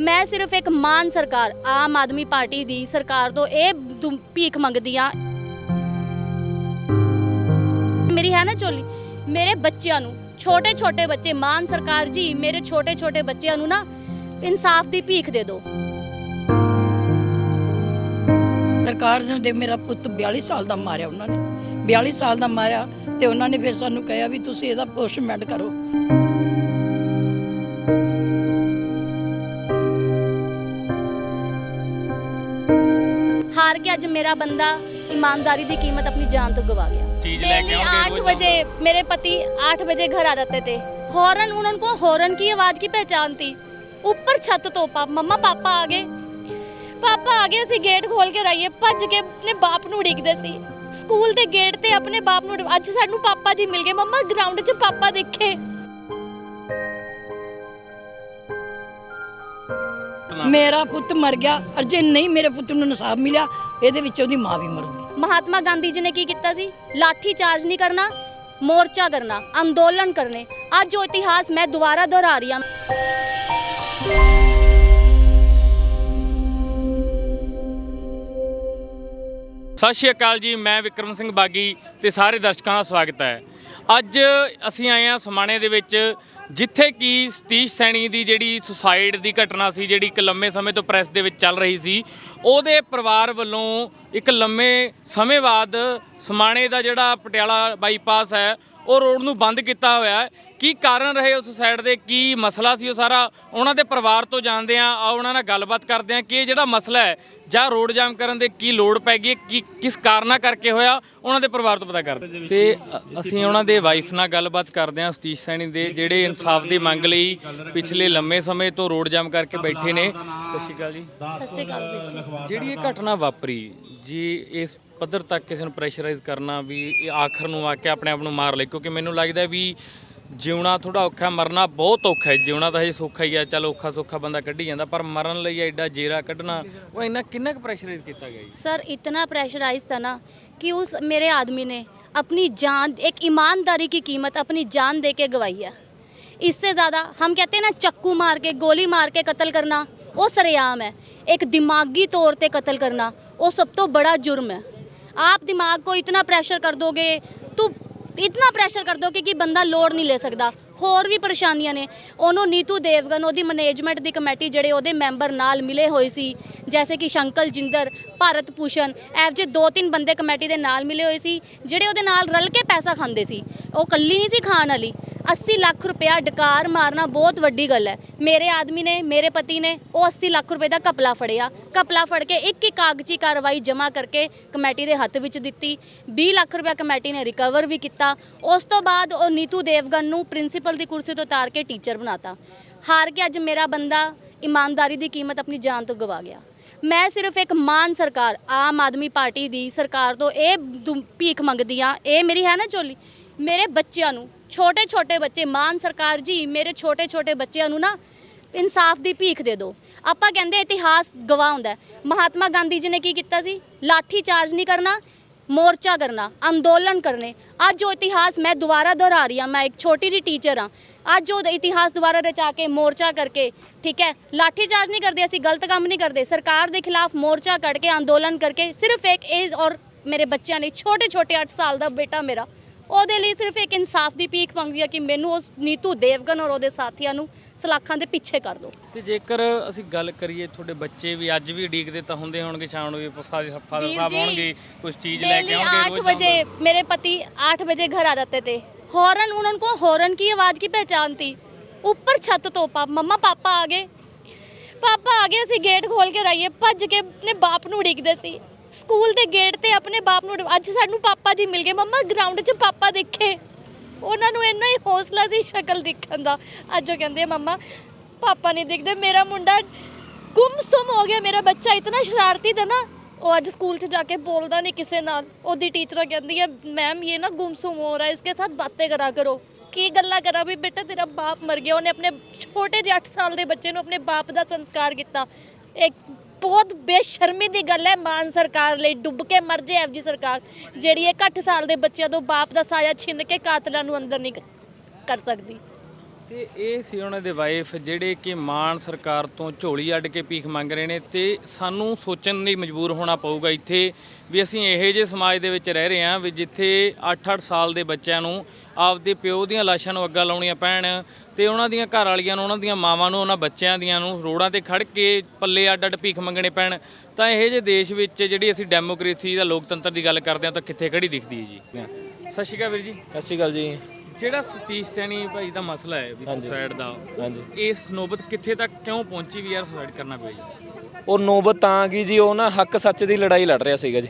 ਮੈਂ ਸਿਰਫ ਇੱਕ ਮਾਨ ਸਰਕਾਰ, ਆਮ ਆਦਮੀ ਪਾਰਟੀ ਦੀ ਸਰਕਾਰ ਤੋਂ ਇਹ ਦੁ- ਭੀਖ ਮੰਗਦੀ ਆ ਮੇਰੀ ਹੈ ਨਾ ਚੋਲੀ ਮੇਰੇ ਬੱਚਿਆਂ ਨੂੰ ਛੋਟੇ ਛੋਟੇ ਬੱਚੇ, ਮਾਨ ਸਰਕਾਰ ਜੀ, ਮੇਰੇ ਛੋਟੇ ਛੋਟੇ ਬੱਚਿਆਂ ਨੂੰ ਨਾ ਇਨਸਾਫ ਦੀ ਭੀਖ ਦੇ ਦਿਓ। ਸਰਕਾਰ ਨੇ ਦੇ ਮੇਰਾ ਪੁੱਤ 42 ਸਾਲ ਦਾ ਮਾਰਿਆ ਉਹਨਾਂ ਨੇ। 42 ਸਾਲ ਦਾ ਮਾਰਿਆ ਤੇ ਉਹਨਾਂ ਨੇ ਫਿਰ ਸਾਨੂੰ ਕਿਹਾ ਵੀ ਤੁਸੀਂ ਇਹਦਾ ਪੋਸਟਮਾਰਟਮ ਕਰੋ। ਹਾਰ ਕੇ ਅੱਜ ਮੇਰਾ ਬੰਦਾ ईमानदारी ਦੀ ਕੀਮਤ ਆਪਣੀ ਜਾਨ ਤੋਂ ਗਵਾ गया चीज लेके डेली आओगे आठ रोज बजे मेरे पति आठ बजे घर आ जाते थे हॉर्न उनको हॉर्न की आवाज की पहचान थी ਉੱਪਰ ਛੱਤ ਤੋਂ ਪਾ ਮੰਮਾ ਪਾਪਾ ਆ ਗਏ ਪਾਪਾ ਆ ਗਏ ਅਸੀਂ ਗੇਟ ਖੋਲ ਕੇ ਰਾਈਏ ਭੱਜ ਕੇ ਆਪਣੇ ਬਾਪ ਨੂੰ ਉਡੀਕਦੇ ਸੀ ਸਕੂਲ ਦੇ ਗੇਟ ਤੇ ਆਪਣੇ ਬਾਪ ਨੂੰ ਉਡੀਕ- ਅੱਜ ਸਾਨੂੰ ਪਾਪਾ ਜੀ ਮਿਲ ਗਏ ਮੰਮਾ ਗਰਾਊਂਡ 'ਚ ਪਾਪਾ ਦੇਖੇ ਮੇਰਾ ਪੁੱਤ ਮਰ ਗਿਆ ਔਰ ਜੇ ਨਹੀਂ ਮੇਰੇ ਪੁੱਤ ਨੂੰ ਇਨਸਾਫ ਮਿਲਿਆ ਇਹਦੇ ਵਿੱਚ ਉਹਦੀ ਮਾਂ ਵੀ ਮਰੂਗੀ। ਮਹਾਤਮਾ ਗਾਂਧੀ ਜੀ ਨੇ ਕੀ ਕੀਤਾ ਸੀ? ਲਾਠੀ ਚਾਰਜ ਨਹੀਂ ਕਰਨਾ ਮੋਰਚਾ ਕਰਨਾ ਅੰਦੋਲਨ ਕਰਨੇ। ਅੱਜ ਉਹ ਇਤਿਹਾਸ ਮੈਂ ਦੁਬਾਰਾ ਦੁਹਰਾ ਰਹੀ ਹਾਂ। ਸਤਿ ਸ਼੍ਰੀ ਅਕਾਲ ਜੀ ਮੈਂ ਵਿਕਰਮ ਸਿੰਘ ਬਾਗੀ ਤੇ ਸਾਰੇ ਦਰਸ਼ਕਾਂ ਦਾ ਸਵਾਗਤ ਹੈ। ਅੱਜ ਅਸੀਂ ਆਏ ਹਾਂ ਸਮਾਣੇ ਦੇ ਵਿੱਚ, ਜਿੱਥੇ ਕਿ ਸਤੀਸ਼ ਸੈਣੀ ਦੀ ਜਿਹੜੀ ਸੁਸਾਈਡ ਦੀ ਘਟਨਾ ਸੀ, ਜਿਹੜੀ ਇੱਕ ਲੰਮੇ ਸਮੇਂ ਤੋਂ ਪ੍ਰੈਸ ਦੇ ਵਿੱਚ ਚੱਲ ਰਹੀ ਸੀ, ਉਹਦੇ ਪਰਿਵਾਰ ਵੱਲੋਂ ਇੱਕ ਲੰਮੇ ਸਮੇਂ ਬਾਅਦ ਸਮਾਣੇ ਦਾ ਜਿਹੜਾ ਪਟਿਆਲਾ ਬਾਈਪਾਸ ਹੈ ਉਹ ਰੋਡ ਨੂੰ ਬੰਦ ਕੀਤਾ ਹੋਇਆ ਹੈ। ਕੀ ਕਾਰਨ ਰਹੇ ਉਸ ਸਾਈਡ ਦੇ? ਕੀ ਮਸਲਾ ਸੀ ਉਹ ਸਾਰਾ? ਉਹਨਾਂ ਦੇ ਪਰਿਵਾਰ ਤੋਂ ਜਾਣਦੇ ਆ ਆ ਉਹਨਾਂ ਨਾਲ ਗੱਲਬਾਤ ਕਰਦੇ ਆ ਕਿ ਇਹ ਜਿਹੜਾ ਮਸਲਾ ਹੈ ਜਾਂ ਰੋਡ ਜਾਮ ਕਰਨ ਦੇ ਕੀ ਲੋੜ ਪੈ ਗਈ ਕੀ ਕਿਸ ਕਾਰਨਾ ਕਰਕੇ ਹੋਇਆ? ਉਹਨਾਂ ਦੇ ਪਰਿਵਾਰ ਤੋਂ ਪਤਾ ਕਰਦੇ ਤੇ ਅਸੀਂ ਉਹਨਾਂ ਦੇ ਵਾਈਫ ਨਾਲ ਗੱਲਬਾਤ ਕਰਦੇ ਆ ਸਤੀਸ਼ ਸੈਣੀ ਦੇ ਜਿਹੜੇ ਇਨਸਾਫ ਦੀ ਮੰਗ ਲਈ ਪਿਛਲੇ ਲੰਮੇ ਸਮੇਂ ਤੋਂ ਰੋਡ ਜਾਮ ਕਰਕੇ ਬੈਠੇ ਨੇ। ਸਤਿ ਸ਼੍ਰੀ ਅਕਾਲ ਜੀ। ਸਤਿ ਸ਼੍ਰੀ ਅਕਾਲ ਜੀ। ਜਿਹੜੀ ਇਹ ਘਟਨਾ ਵਾਪਰੀ ਜੀ ਇਸ ਪੱਧਰ ਤੱਕ ਕਿਸੇ ਨੂੰ ਪ੍ਰੈਸ਼ਰਾਈਜ਼ ਕਰਨਾ ਵੀ ਇਹ ਆਖਰ ਨੂੰ ਆ ਕੇ ਆਪਣੇ ਆਪ ਨੂੰ ਮਾਰ ਲੈ ਕਿਉਂਕਿ ਮੈਨੂੰ ਲੱਗਦਾ ਵੀ ਜਿਉਣਾ ਥੋੜਾ ਔਖਾ ਮਰਨਾ ਬਹੁਤ ਔਖਾ ਹੈ ਜਿਉਣਾ ਤਾਂ ਹਜੇ ਸੌਖਾ ਹੀ ਆ ਚਲ ਔਖਾ ਸੌਖਾ ਬੰਦਾ ਕੱਢੀ ਜਾਂਦਾ ਪਰ ਮਰਨ ਲਈ ਐਡਾ ਜੇਰਾ ਕੱਢਣਾ ਉਹ ਇੰਨਾ ਕਿੰਨਾ ਕੁ ਪ੍ਰੈਸ਼ਰਾਈਜ਼ ਕੀਤਾ ਗਿਆ ਜੀ सर इतना प्रेशराइज था ना कि उस मेरे आदमी ने अपनी जान एक ईमानदारी की कीमत अपनी जान दे के गवाई है इससे ज़्यादा हम कहते हैं ना चक्कू मार के गोली मार के कत्ल करना वो सरेआम है एक दिमागी तौर पे कत्ल करना वो सब तो बड़ा जुर्म है आप दिमाग को इतना प्रेशर कर दोगे तो ਇਤਨਾ ਪ੍ਰੈਸ਼ਰ ਕਰ ਦੋ ਕਿ ਕਿ ਬੰਦਾ ਲੋਡ ਨਹੀਂ ਲੈ ਸਕਦਾ ਹੋਰ ਵੀ ਪਰੇਸ਼ਾਨੀਆਂ ਨੇ ਉਹਨੂੰ ਨੀਤੂ ਦੇਵਗਨ ਉਹਦੀ ਮੈਨੇਜਮੈਂਟ ਦੀ ਕਮੇਟੀ ਜਿਹੜੇ ਉਹਦੇ ਮੈਂਬਰ ਨਾਲ ਮਿਲੇ ਹੋਏ ਸੀ ਜੈਸੇ ਕਿ ਸ਼ੰਕਲ ਜਿੰਦਰ ਭਾਰਤ ਭੂਸ਼ਣ ਐਵ ਜੇ ਦੋ ਤਿੰਨ ਬੰਦੇ ਕਮੇਟੀ ਦੇ ਨਾਲ ਮਿਲੇ ਹੋਏ ਸੀ, ਜਿਹੜੇ ਉਹਦੇ ਨਾਲ ਰਲ ਕੇ ਪੈਸਾ ਖਾਂਦੇ ਸੀ। ਉਹ ਕੱਲੀ ਨਹੀਂ ਸੀ ਖਾਣ ਵਾਲੀ। 80 ਲੱਖ ਰੁਪਇਆ ਡਕਾਰ ਮਾਰਨਾ ਬਹੁਤ ਵੱਡੀ ਗੱਲ ਹੈ। ਮੇਰੇ ਆਦਮੀ ਨੇ, ਮੇਰੇ ਪਤੀ ਨੇ ਉਹ 80 ਲੱਖ ਰੁਪਏ ਦਾ ਕਪਲਾ ਫੜਿਆ। ਕਪਲਾ ਫੜ ਕੇ ਇੱਕ ਇੱਕ ਕਾਗਜ਼ੀ ਕਾਰਵਾਈ ਜਮ੍ਹਾਂ ਕਰਕੇ ਕਮੇਟੀ ਦੇ ਹੱਥ ਵਿੱਚ ਦਿੱਤੀ। 20 ਲੱਖ ਰੁਪਇਆ ਕਮੇਟੀ ਨੇ ਰਿਕਵਰ ਵੀ ਕੀਤਾ। ਉਸ ਤੋਂ ਬਾਅਦ ਉਹ ਨੀਤੂ ਦੇਵਗਨ ਨੂੰ ਪ੍ਰਿੰਸੀਪਲ ਦੀ ਕੁਰਸੀ ਤੋਂ ਉਤਾਰ ਕੇ ਟੀਚਰ ਬਣਾਤਾ। ਹਾਰ ਕੇ ਅੱਜ ਮੇਰਾ ਬੰਦਾ ਇਮਾਨਦਾਰੀ ਦੀ ਕੀਮਤ ਆਪਣੀ ਜਾਨ ਤੋਂ ਗਵਾ ਗਿਆ। ਮੈਂ ਸਿਰਫ ਇੱਕ ਮਾਨ ਸਰਕਾਰ, ਆਮ ਆਦਮੀ ਪਾਰਟੀ ਦੀ ਸਰਕਾਰ ਤੋਂ ਇਹ ਦੁ- ਭੀਖ ਮੰਗਦੀ ਆ ਇਹ ਮੇਰੀ ਹੈ ਨਾ ਝੋਲੀ? ਮੇਰੇ ਬੱਚਿਆਂ ਨੂੰ ਛੋਟੇ ਛੋਟੇ ਬੱਚੇ, ਮਾਨ ਸਰਕਾਰ ਜੀ, ਮੇਰੇ ਛੋਟੇ ਛੋਟੇ ਬੱਚਿਆਂ ਨੂੰ ਨਾ ਇਨਸਾਫ ਦੀ ਭੀਖ ਦੇ ਦਿਓ। ਆਪਾਂ ਕਹਿੰਦੇ ਇਤਿਹਾਸ ਗਵਾਹ ਹੁੰਦਾ ਹੈ। ਮਹਾਤਮਾ ਗਾਂਧੀ ਜੀ ਨੇ ਕੀ ਕੀਤਾ ਸੀ? ਲਾਠੀ ਚਾਰਜ ਨਹੀਂ ਕਰਨਾ। ਮੋਰਚਾ ਕਰਨਾ, ਅੰਦੋਲਨ ਕਰਨੇ। ਅੱਜ ਉਹ ਇਤਿਹਾਸ ਮੈਂ ਦੁਬਾਰਾ ਦੁਹਰਾ ਰਹੀ ਹਾਂ, ਮੈਂ ਇੱਕ ਛੋਟੀ ਜਿਹੀ ਟੀਚਰ ਹਾਂ। ਅੱਜ ਉਹ ਇਤਿਹਾਸ ਦੁਬਾਰਾ ਰਚਾ ਕੇ, ਮੋਰਚਾ ਕਰਕੇ, ਠੀਕ ਹੈ, ਲਾਠੀਚਾਰਜ ਨਹੀਂ ਕਰਦੇ ਅਸੀਂ, ਗਲਤ ਕੰਮ ਨਹੀਂ ਕਰਦੇ। ਸਰਕਾਰ ਦੇ ਖਿਲਾਫ ਮੋਰਚਾ ਕੱਢ ਕੇ, ਅੰਦੋਲਨ ਕਰਕੇ, ਸਿਰਫ ਇੱਕ ਏਜ ਔਰ ਮੇਰੇ ਬੱਚਿਆਂ ਲਈ ਛੋਟੇ ਛੋਟੇ 8 ਸਾਲ ਦਾ ਬੇਟਾ ਮੇਰਾ ਉਹਦੇ ਲਈ ਸਿਰਫ ਇੱਕ ਇਨਸਾਫ ਦੀ ਭੀਖ ਮੰਗਦੀ ਆ ਕਿ ਮੈਨੂੰ ਉਸ ਨੀਤੂ ਦੇਵਗਨ ਔਰ ਉਹਦੇ ਸਾਥੀਆਂ ਨੂੰ ਸਲਾਖਾਂ ਦੇ ਪਿੱਛੇ ਕਰ ਦਿਓ ਤੇ ਜੇਕਰ ਅਸੀਂ ਗੱਲ ਕਰੀਏ ਤੁਹਾਡੇ ਬੱਚੇ ਵੀ ਅੱਜ ਵੀ ਉਡੀਕਦੇ ਤਾਂ ਹੁੰਦੇ ਹੋਣਗੇ ਸ਼ਾਮ ਨੂੰ ਵੀ ਫਾਦਰ ਵੀਰ ਸਾਹਿਬ ਜੀ, ਆਉਣਗੇ ਕੁਝ ਚੀਜ਼ ਲੈ ਕੇ डेली ਆਉਣਗੇ आठ ਰੋਜ਼ बजे मेरे पति आठ बजे घर आ जाते थे हॉर्न उनको हॉर्न की आवाज की पहचान थी ऊपर छत तो पा मम्मा पापा आ गए ਪਾਪਾ ਆ ਗਏ ਅਸੀਂ ਗੇਟ ਖੋਲ ਕੇ ਰਾਈਏ ਭੱਜ ਕੇ ਆਪਣੇ ਬਾਪ ਨੂੰ ਉਡੀਕਦੇ ਸੀ ਸਕੂਲ ਦੇ ਗੇਟ ਤੇ ਆਪਣੇ ਬਾਪ ਨੂੰ ਅੱਜ ਸਾਨੂੰ ਪਾਪਾ ਜੀ ਮਿਲ ਗਏ। ਮੰਮਾ ਗਰਾਊਂਡ 'ਚ ਪਾਪਾ ਦੇਖੇ। ਉਹਨਾਂ ਨੂੰ ਇੰਨਾ ਹੀ ਹੌਸਲਾ ਸੀ ਸ਼ਕਲ ਦੇਖਣ ਦਾ। ਅੱਜ ਉਹ ਕਹਿੰਦੇ ਮੰਮਾ, ਪਾਪਾ ਨਹੀਂ ਦਿਖਦੇ, ਮੇਰਾ ਮੁੰਡਾ ਗੁੰਮਸੁਮ ਹੋ ਗਿਆ। ਮੇਰਾ ਬੱਚਾ ਇਤਨਾ ਸ਼ਰਾਰਤੀ ਦਾ ਨਾ, ਉਹ ਅੱਜ ਸਕੂਲ 'ਚ ਜਾ ਕੇ ਬੋਲਦਾ ਨਹੀਂ ਕਿਸੇ ਨਾਲ। ਉਹਦੀ ਟੀਚਰ ਕਹਿੰਦੀ ਹੈ ਮੈਮ, ਇਹ ਨਾ ਗੁੰਮਸੁਮ ਹੋ ਰਿਹਾ ਹੈ ਇਸਕੇ ਸਾਥ ਬਾतें ਕਰਾ ਕਰੋ। ਕੀ ਗੱਲਾਂ ਕਰਾਂ ਵੀ ਬੇਟਾ ਤੇਰਾ ਬਾਪ ਮਰ ਗਿਆ। ਉਹਨੇ ਆਪਣੇ ਛੋਟੇ ਜਿਹੇ 8 ਸਾਲ ਦੇ ਬੱਚੇ ਨੂੰ ਆਪਣੇ ਬਾਪ ਦਾ ਸੰਸਕਾਰ ਕੀਤਾ। ਇੱਕ ਬਹੁਤ ਬੇਸ਼ਰਮੀ ਦੀ ਗੱਲ ਹੈ ਮਾਨ ਸਰਕਾਰ ਲਈ, ਡੁੱਬ ਕੇ ਮਰ ਜੇ ਐਫਜੀ ਸਰਕਾਰ, ਜਿਹੜੀ ਇਹ 8 ਸਾਲ ਦੇ ਬੱਚਿਆਂ ਤੋਂ ਬਾਪ ਦਾ ਸਾਇਆ ਛਿਨ ਕੇ ਕਾਤਲਾਂ ਨੂੰ ਅੰਦਰ ਨਹੀਂ ਕਰ ਸਕਦੀ। ਤੇ ਇਹ ਸੀ ਉਹਨਾਂ ਦੇ ਵਾਈਫ ਜਿਹੜੇ ਕਿ ਮਾਨ ਸਰਕਾਰ ਤੋਂ ਝੋਲੀ ਅੱਡ ਕੇ ਭੀਖ ਮੰਗ ਰਹੇ ਨੇ ਤੇ ਸਾਨੂੰ ਸੋਚਣ ਲਈ ਮਜਬੂਰ ਹੋਣਾ ਪਊਗਾ ਇੱਥੇ ਵੀ ਅਸੀਂ ਇਹੋ ਜਿਹੇ ਸਮਾਜ ਦੇ ਵਿੱਚ ਰਹਿ ਰਹੇ ਹਾਂ ਵੀ ਜਿੱਥੇ 8-8 ਸਾਲ ਦੇ ਬੱਚਿਆਂ ਨੂੰ ਆਪਦੇ ਪਿਓ ਦੀਆਂ ਲਾਸ਼ਾਂ ਨੂੰ ਅੱਗਾ ਲਾਉਣੀਆਂ ਪੈਣ ਤੇ ਉਹਨਾਂ ਦੀਆਂ ਘਰ ਵਾਲੀਆਂ ਨੂੰ, ਉਹਨਾਂ ਦੀਆਂ ਮਾਵਾਂ ਨੂੰ, ਉਹਨਾਂ ਬੱਚਿਆਂ ਦੀਆਂ ਨੂੰ ਰੋਡਾਂ ਤੇ ਖੜ ਕੇ ਪੱਲੇ ਅੱਡ-ਅੱਡ ਭੀਖ ਮੰਗਣੇ ਪੈਣ। ਤਾਂ ਇਹੋ ਜਿਹੇ ਦੇਸ਼ ਵਿੱਚ ਜਿਹੜੀ ਅਸੀਂ ਡੈਮੋਕ੍ਰੇਸੀ ਦਾ ਲੋਕਤੰਤਰ ਦੀ ਗੱਲ ਕਰਦੇ ਹਾਂ ਤਾਂ ਕਿੱਥੇ ਖੜੀ ਦਿਖਦੀ ਹੈ ਜੀ? ਸਤਿ ਸ਼੍ਰੀ ਅਕਾਲ ਵੀਰ ਜੀ। ਸਤਿ ਸ਼੍ਰੀ ਅਕਾਲ ਜੀ। ਜਿਹੜਾ ਸਤੀਸ਼ ਸੈਣੀ ਭਾਈ ਦਾ ਮਸਲਾ ਹੈ ਵੀ ਸੁਸਾਇਡ ਦਾ ਹਾਂਜੀ। ਇਸ ਨੋਬਤ ਕਿੱਥੇ ਤੱਕ ਕਿਉਂ ਪਹੁੰਚੀ ਵੀ ਯਾਰ ਸੁਸਾਇਡ ਕਰਨਾ ਪਿਆ ਜੀ? ਉਹ ਨੋਬਤ ਤਾਂ ਗਈ ਜੀ ਉਹ ਨਾ ਹੱਕ ਸੱਚ ਦੀ ਲੜਾਈ ਲੜ ਰਿਹਾ ਸੀਗਾ ਜੀ।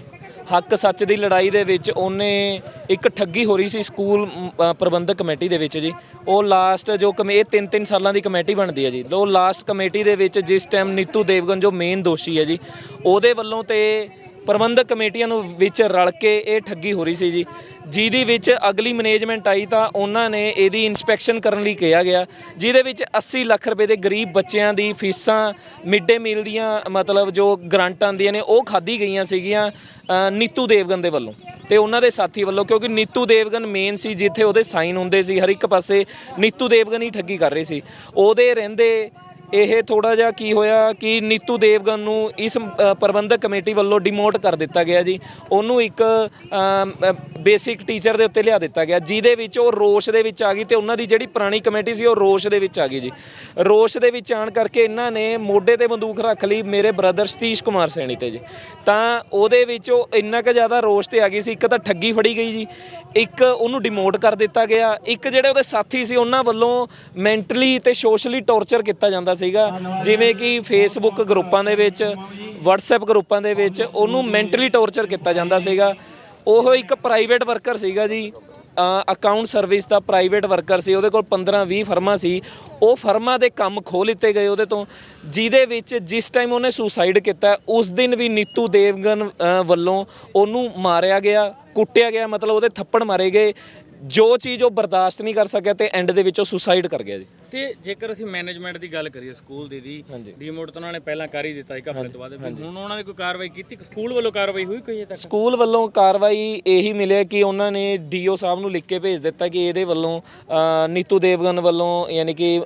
ਹੱਕ ਸੱਚ ਦੀ ਲੜਾਈ ਦੇ ਵਿੱਚ ਉਹਨੇ ਇੱਕ ਠੱਗੀ ਹੋ ਰਹੀ ਸੀ ਸਕੂਲ ਮ, ਅ, ਪ੍ਰਬੰਧਕ ਕਮੇਟੀ ਦੇ ਵਿੱਚ ਜੀ। ਉਹ ਲਾਸਟ ਜੋ ਕਮੇ ਇਹ ਤਿੰਨ ਤਿੰਨ ਸਾਲਾਂ ਦੀ ਕਮੇਟੀ ਬਣਦੀ ਹੈ ਜੀ। ਉਹ ਲਾਸਟ ਕਮੇਟੀ ਦੇ ਵਿੱਚ ਜਿਸ ਟਾਈਮ ਨੀਤੂ ਦੇਵਗਨ ਜੋ ਮੇਨ ਦੋਸ਼ੀ ਹੈ ਜੀ ਉਹਦੇ ਵੱਲੋਂ ਤੇ ਪ੍ਰਬੰਧਕ ਕਮੇਟੀਆਂ ਨੂੰ ਵਿੱਚ ਰਲ ਕੇ ਇਹ ਠੱਗੀ ਹੋ ਰਹੀ ਸੀ ਜੀ। ਜਿਹਦੇ ਵਿੱਚ ਅਗਲੀ ਮੈਨੇਜਮੈਂਟ ਆਈ ਤਾਂ ਉਹਨਾਂ ਨੇ ਇਹਦੀ ਇਨਸਪੈਕਸ਼ਨ ਕਰਨ ਲਈ ਕਿਹਾ ਗਿਆ। ਜਿਹਦੇ ਵਿੱਚ 80 ਲੱਖ ਰੁਪਏ ਦੇ ਗਰੀਬ ਬੱਚਿਆਂ ਦੀ ਫੀਸਾਂ ਮਿਡ ਡੇ ਮੀਲ ਦੀਆਂ ਮਤਲਬ ਜੋ ਗ੍ਰਾਂਟਾਂ ਆਉਂਦੀਆਂ ਨੇ ਉਹ ਖਾਧੀ ਗਈਆਂ ਸੀਗੀਆਂ ਅ, ਨੀਤੂ ਦੇਵਗਨ ਦੇ ਵੱਲੋਂ। ਤੇ ਉਹਨਾਂ ਦੇ ਸਾਥੀ ਵੱਲੋਂ ਕਿਉਂਕਿ ਨੀਤੂ ਦੇਵਗਨ ਮੇਨ ਸੀ ਜਿੱਥੇ ਉਹਦੇ ਸਾਈਨ ਹੁੰਦੇ ਸੀ ਹਰ ਇੱਕ ਪਾਸੇ ਨੀਤੂ ਦੇਵਗਨ ਹੀ ਠੱਗੀ ਕਰ ਰਹੀ ਸੀ। ਉਹਦੇ ਰਹਿੰਦੇ ਇਹ ਥੋੜਾ ਜਿਹਾ ਕੀ ਹੋਇਆ ਕਿ ਨੀਤੂ ਦੇਵਗਨ ਨੂੰ ਇਸ ਪ੍ਰਬੰਧਕ ਕਮੇਟੀ ਵੱਲੋਂ ਡਿਮੋਟ ਕਰ ਦਿੱਤਾ ਗਿਆ ਜੀ। ਉਹਨੂੰ ਇੱਕ ਬੇਸਿਕ ਟੀਚਰ ਦੇ ਉੱਤੇ ਲਿਆ ਦਿੱਤਾ ਗਿਆ, ਜਿਹਦੇ ਵਿੱਚ ਉਹ ਰੋਸ਼ ਦੇ ਵਿੱਚ ਆ ਗਈ ਤੇ ਉਹਨਾਂ ਦੀ ਜਿਹੜੀ ਪੁਰਾਣੀ ਕਮੇਟੀ ਸੀ ਉਹ ਰੋਸ਼ ਦੇ ਵਿੱਚ ਆ ਗਈ ਜੀ। ਰੋਸ਼ ਦੇ ਵਿੱਚ ਆਣ ਕਰਕੇ ਇਹਨਾਂ ਨੇ ਮੋਢੇ ਤੇ ਬੰਦੂਕ ਰੱਖ ਲਈ ਮੇਰੇ ਬ੍ਰਦਰ ਸਤੀਸ਼ ਕੁਮਾਰ ਸੈਣੀ ਤੇ ਜੀ। ਤਾਂ ਉਹਦੇ ਵਿੱਚ ਉਹ ਇੰਨਾ ਕੁ ਜ਼ਿਆਦਾ ਰੋਸ਼ ਤੇ ਆ ਗਈ ਸੀ, ਇੱਕ ਤਾਂ ਠੱਗੀ ਫੜੀ ਗਈ ਜੀ, ਇੱਕ ਉਹਨੂੰ ਡਿਮੋਟ ਕਰ ਦਿੱਤਾ ਗਿਆ, ਇੱਕ ਜਿਹੜੇ ਉਹਦੇ ਸਾਥੀ ਸੀ ਉਹਨਾਂ ਵੱਲੋਂ ਮੈਂਟਲੀ ਤੇ ਸੋਸ਼ਲੀ ਟੌਰਚਰ ਕੀਤਾ ਜਾਂਦਾ ਸੀ। ਸੀਗਾ। ਜਿਵੇਂ ਕਿ ਫੇਸਬੁੱਕ ਗਰੁੱਪਾਂ ਦੇ ਵਿੱਚ, WhatsApp ਗਰੁੱਪਾਂ ਦੇ ਵਿੱਚ ਉਹਨੂੰ ਮੈਂਟਲੀ ਟੌਰਚਰ ਕੀਤਾ ਜਾਂਦਾ ਸੀਗਾ। ਉਹ ਇੱਕ ਪ੍ਰਾਈਵੇਟ ਵਰਕਰ ਸੀਗਾ ਜੀ। ਅਕਾਊਂਟ ਸਰਵਿਸ ਦਾ ਪ੍ਰਾਈਵੇਟ ਵਰਕਰ ਸੀ। ਉਹਦੇ ਕੋਲ 15 20 ਫਰਮਾਂ ਸੀ। ਉਹ ਫਰਮਾਂ ਦੇ ਕੰਮ ਖੋਹ ਲਿੱਤੇ ਗਏ ਉਹਦੇ ਤੋਂ, ਜਿਹਦੇ ਵਿੱਚ ਜਿਸ ਟਾਈਮ ਉਹਨੇ ਸੁਸਾਈਡ ਕੀਤਾ, ਉਸ ਦਿਨ ਵੀ ਨੀਤੂ ਦੇਵਗਨ ਵੱਲੋਂ ਉਹਨੂੰ ਮਾਰਿਆ ਗਿਆ, ਕੁੱਟਿਆ ਗਿਆ, ਮਤਲਬ ਉਹਦੇ ਥੱਪੜ ਮਾਰੇ ਗਏ। ਜੋ ਚੀਜ਼ ਉਹ ਬਰਦਾਸ਼ਤ ਨਹੀਂ ਕਰ ਸਕਿਆ ਤੇ ਐਂਡ ਦੇ ਵਿੱਚ ਉਹ ਸੁਸਾਈਡ ਕਰ ਗਿਆ ਜੀ। ਤੇ ਜੇਕਰ ਅਸੀਂ ਮੈਨੇਜਮੈਂਟ ਦੀ ਗੱਲ ਕਰੀਏ ਸਕੂਲ ਦੀ ਦੀ। ਡੀਮੋਟ ਤਾਂ ਉਹਨਾਂ ਨੇ ਪਹਿਲਾਂ ਕਰ ਹੀ ਦਿੱਤਾ ਇੱਕ ਹਫ਼ਤੇ ਤੋਂ ਬਾਅਦ। ਹੁਣ ਉਹਨਾਂ ਨੇ ਕੋਈ ਕਾਰਵਾਈ ਕੀਤੀ? ਸਕੂਲ ਵੱਲੋਂ ਕਾਰਵਾਈ ਹੋਈ ਕੋਈ ਤੱਕ? ਸਕੂਲ ਵੱਲੋਂ ਕਾਰਵਾਈ ਇਹੀ ਮਿਲਿਆ ਕਿ ਉਹਨਾਂ ਨੇ ਡੀਓ ਸਾਹਿਬ ਨੂੰ ਲਿਖ ਕੇ ਭੇਜ ਦਿੱਤਾ ਕਿ ਇਹਦੇ ਵੱਲੋਂ ਨੀਤੂ ਦੇਵਗਨ ਵੱਲੋਂ ਯਾਨੀ ਕਿ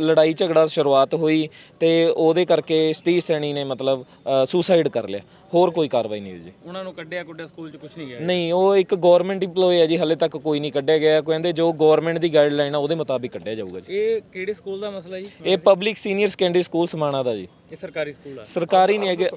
ਲੜਾਈ ਝਗੜਾ ਸ਼ੁਰੂਆਤ ਹੋਈ ਤੇ ਉਹਦੇ ਕਰਕੇ ਸਤੀਸ਼ ਸੈਣੀ ਨੇ ਮਤਲਬ ਸੁਸਾਈਡ ਕਰ ਲਿਆ। ਹੋਰ ਕੋਈ ਕਾਰਵਾਈ ਨਹੀਂ ਹੋਈ ਜੀ। ਉਹਨਾਂ ਨੂੰ ਕੱਢਿਆ ਕੁੱਢਿਆ ਸਕੂਲ 'ਚ ਕੁਝ ਨਹੀਂ ਗਿਆ। ਨਹੀਂ ਉਹ ਇੱਕ ਗਵਰਨਮੈਂਟ EMPLOYE ਹੈ ਜੀ ਹਲੇ ਤੱਕ ਕੋਈ ਨਹੀਂ ਕੱਢਿਆ ਗਿਆ। ਕਹਿੰਦੇ ਜੋ ਗਵਰਨਮੈਂਟ ਦੀ ਗਾਈਡਲਾਈਨ ਆ ਉਹਦੇ ਮੁਤਾਬਿਕ ਕੱਢਿਆ ਜਾਊਗਾ ਜੀ। ਇਹ ਕਿਹੜੇ ਸਕੂਲ ਦਾ ਮਸਲਾ ਜੀ? ਇਹ public senior secondary school Samana ਦਾ ਜੀ। ਇਹ ਸਰਕਾਰੀ ਸਕੂਲ ਆ। ਸਰਕਾਰੀ ਨਹੀਂ ਹੈਗੇ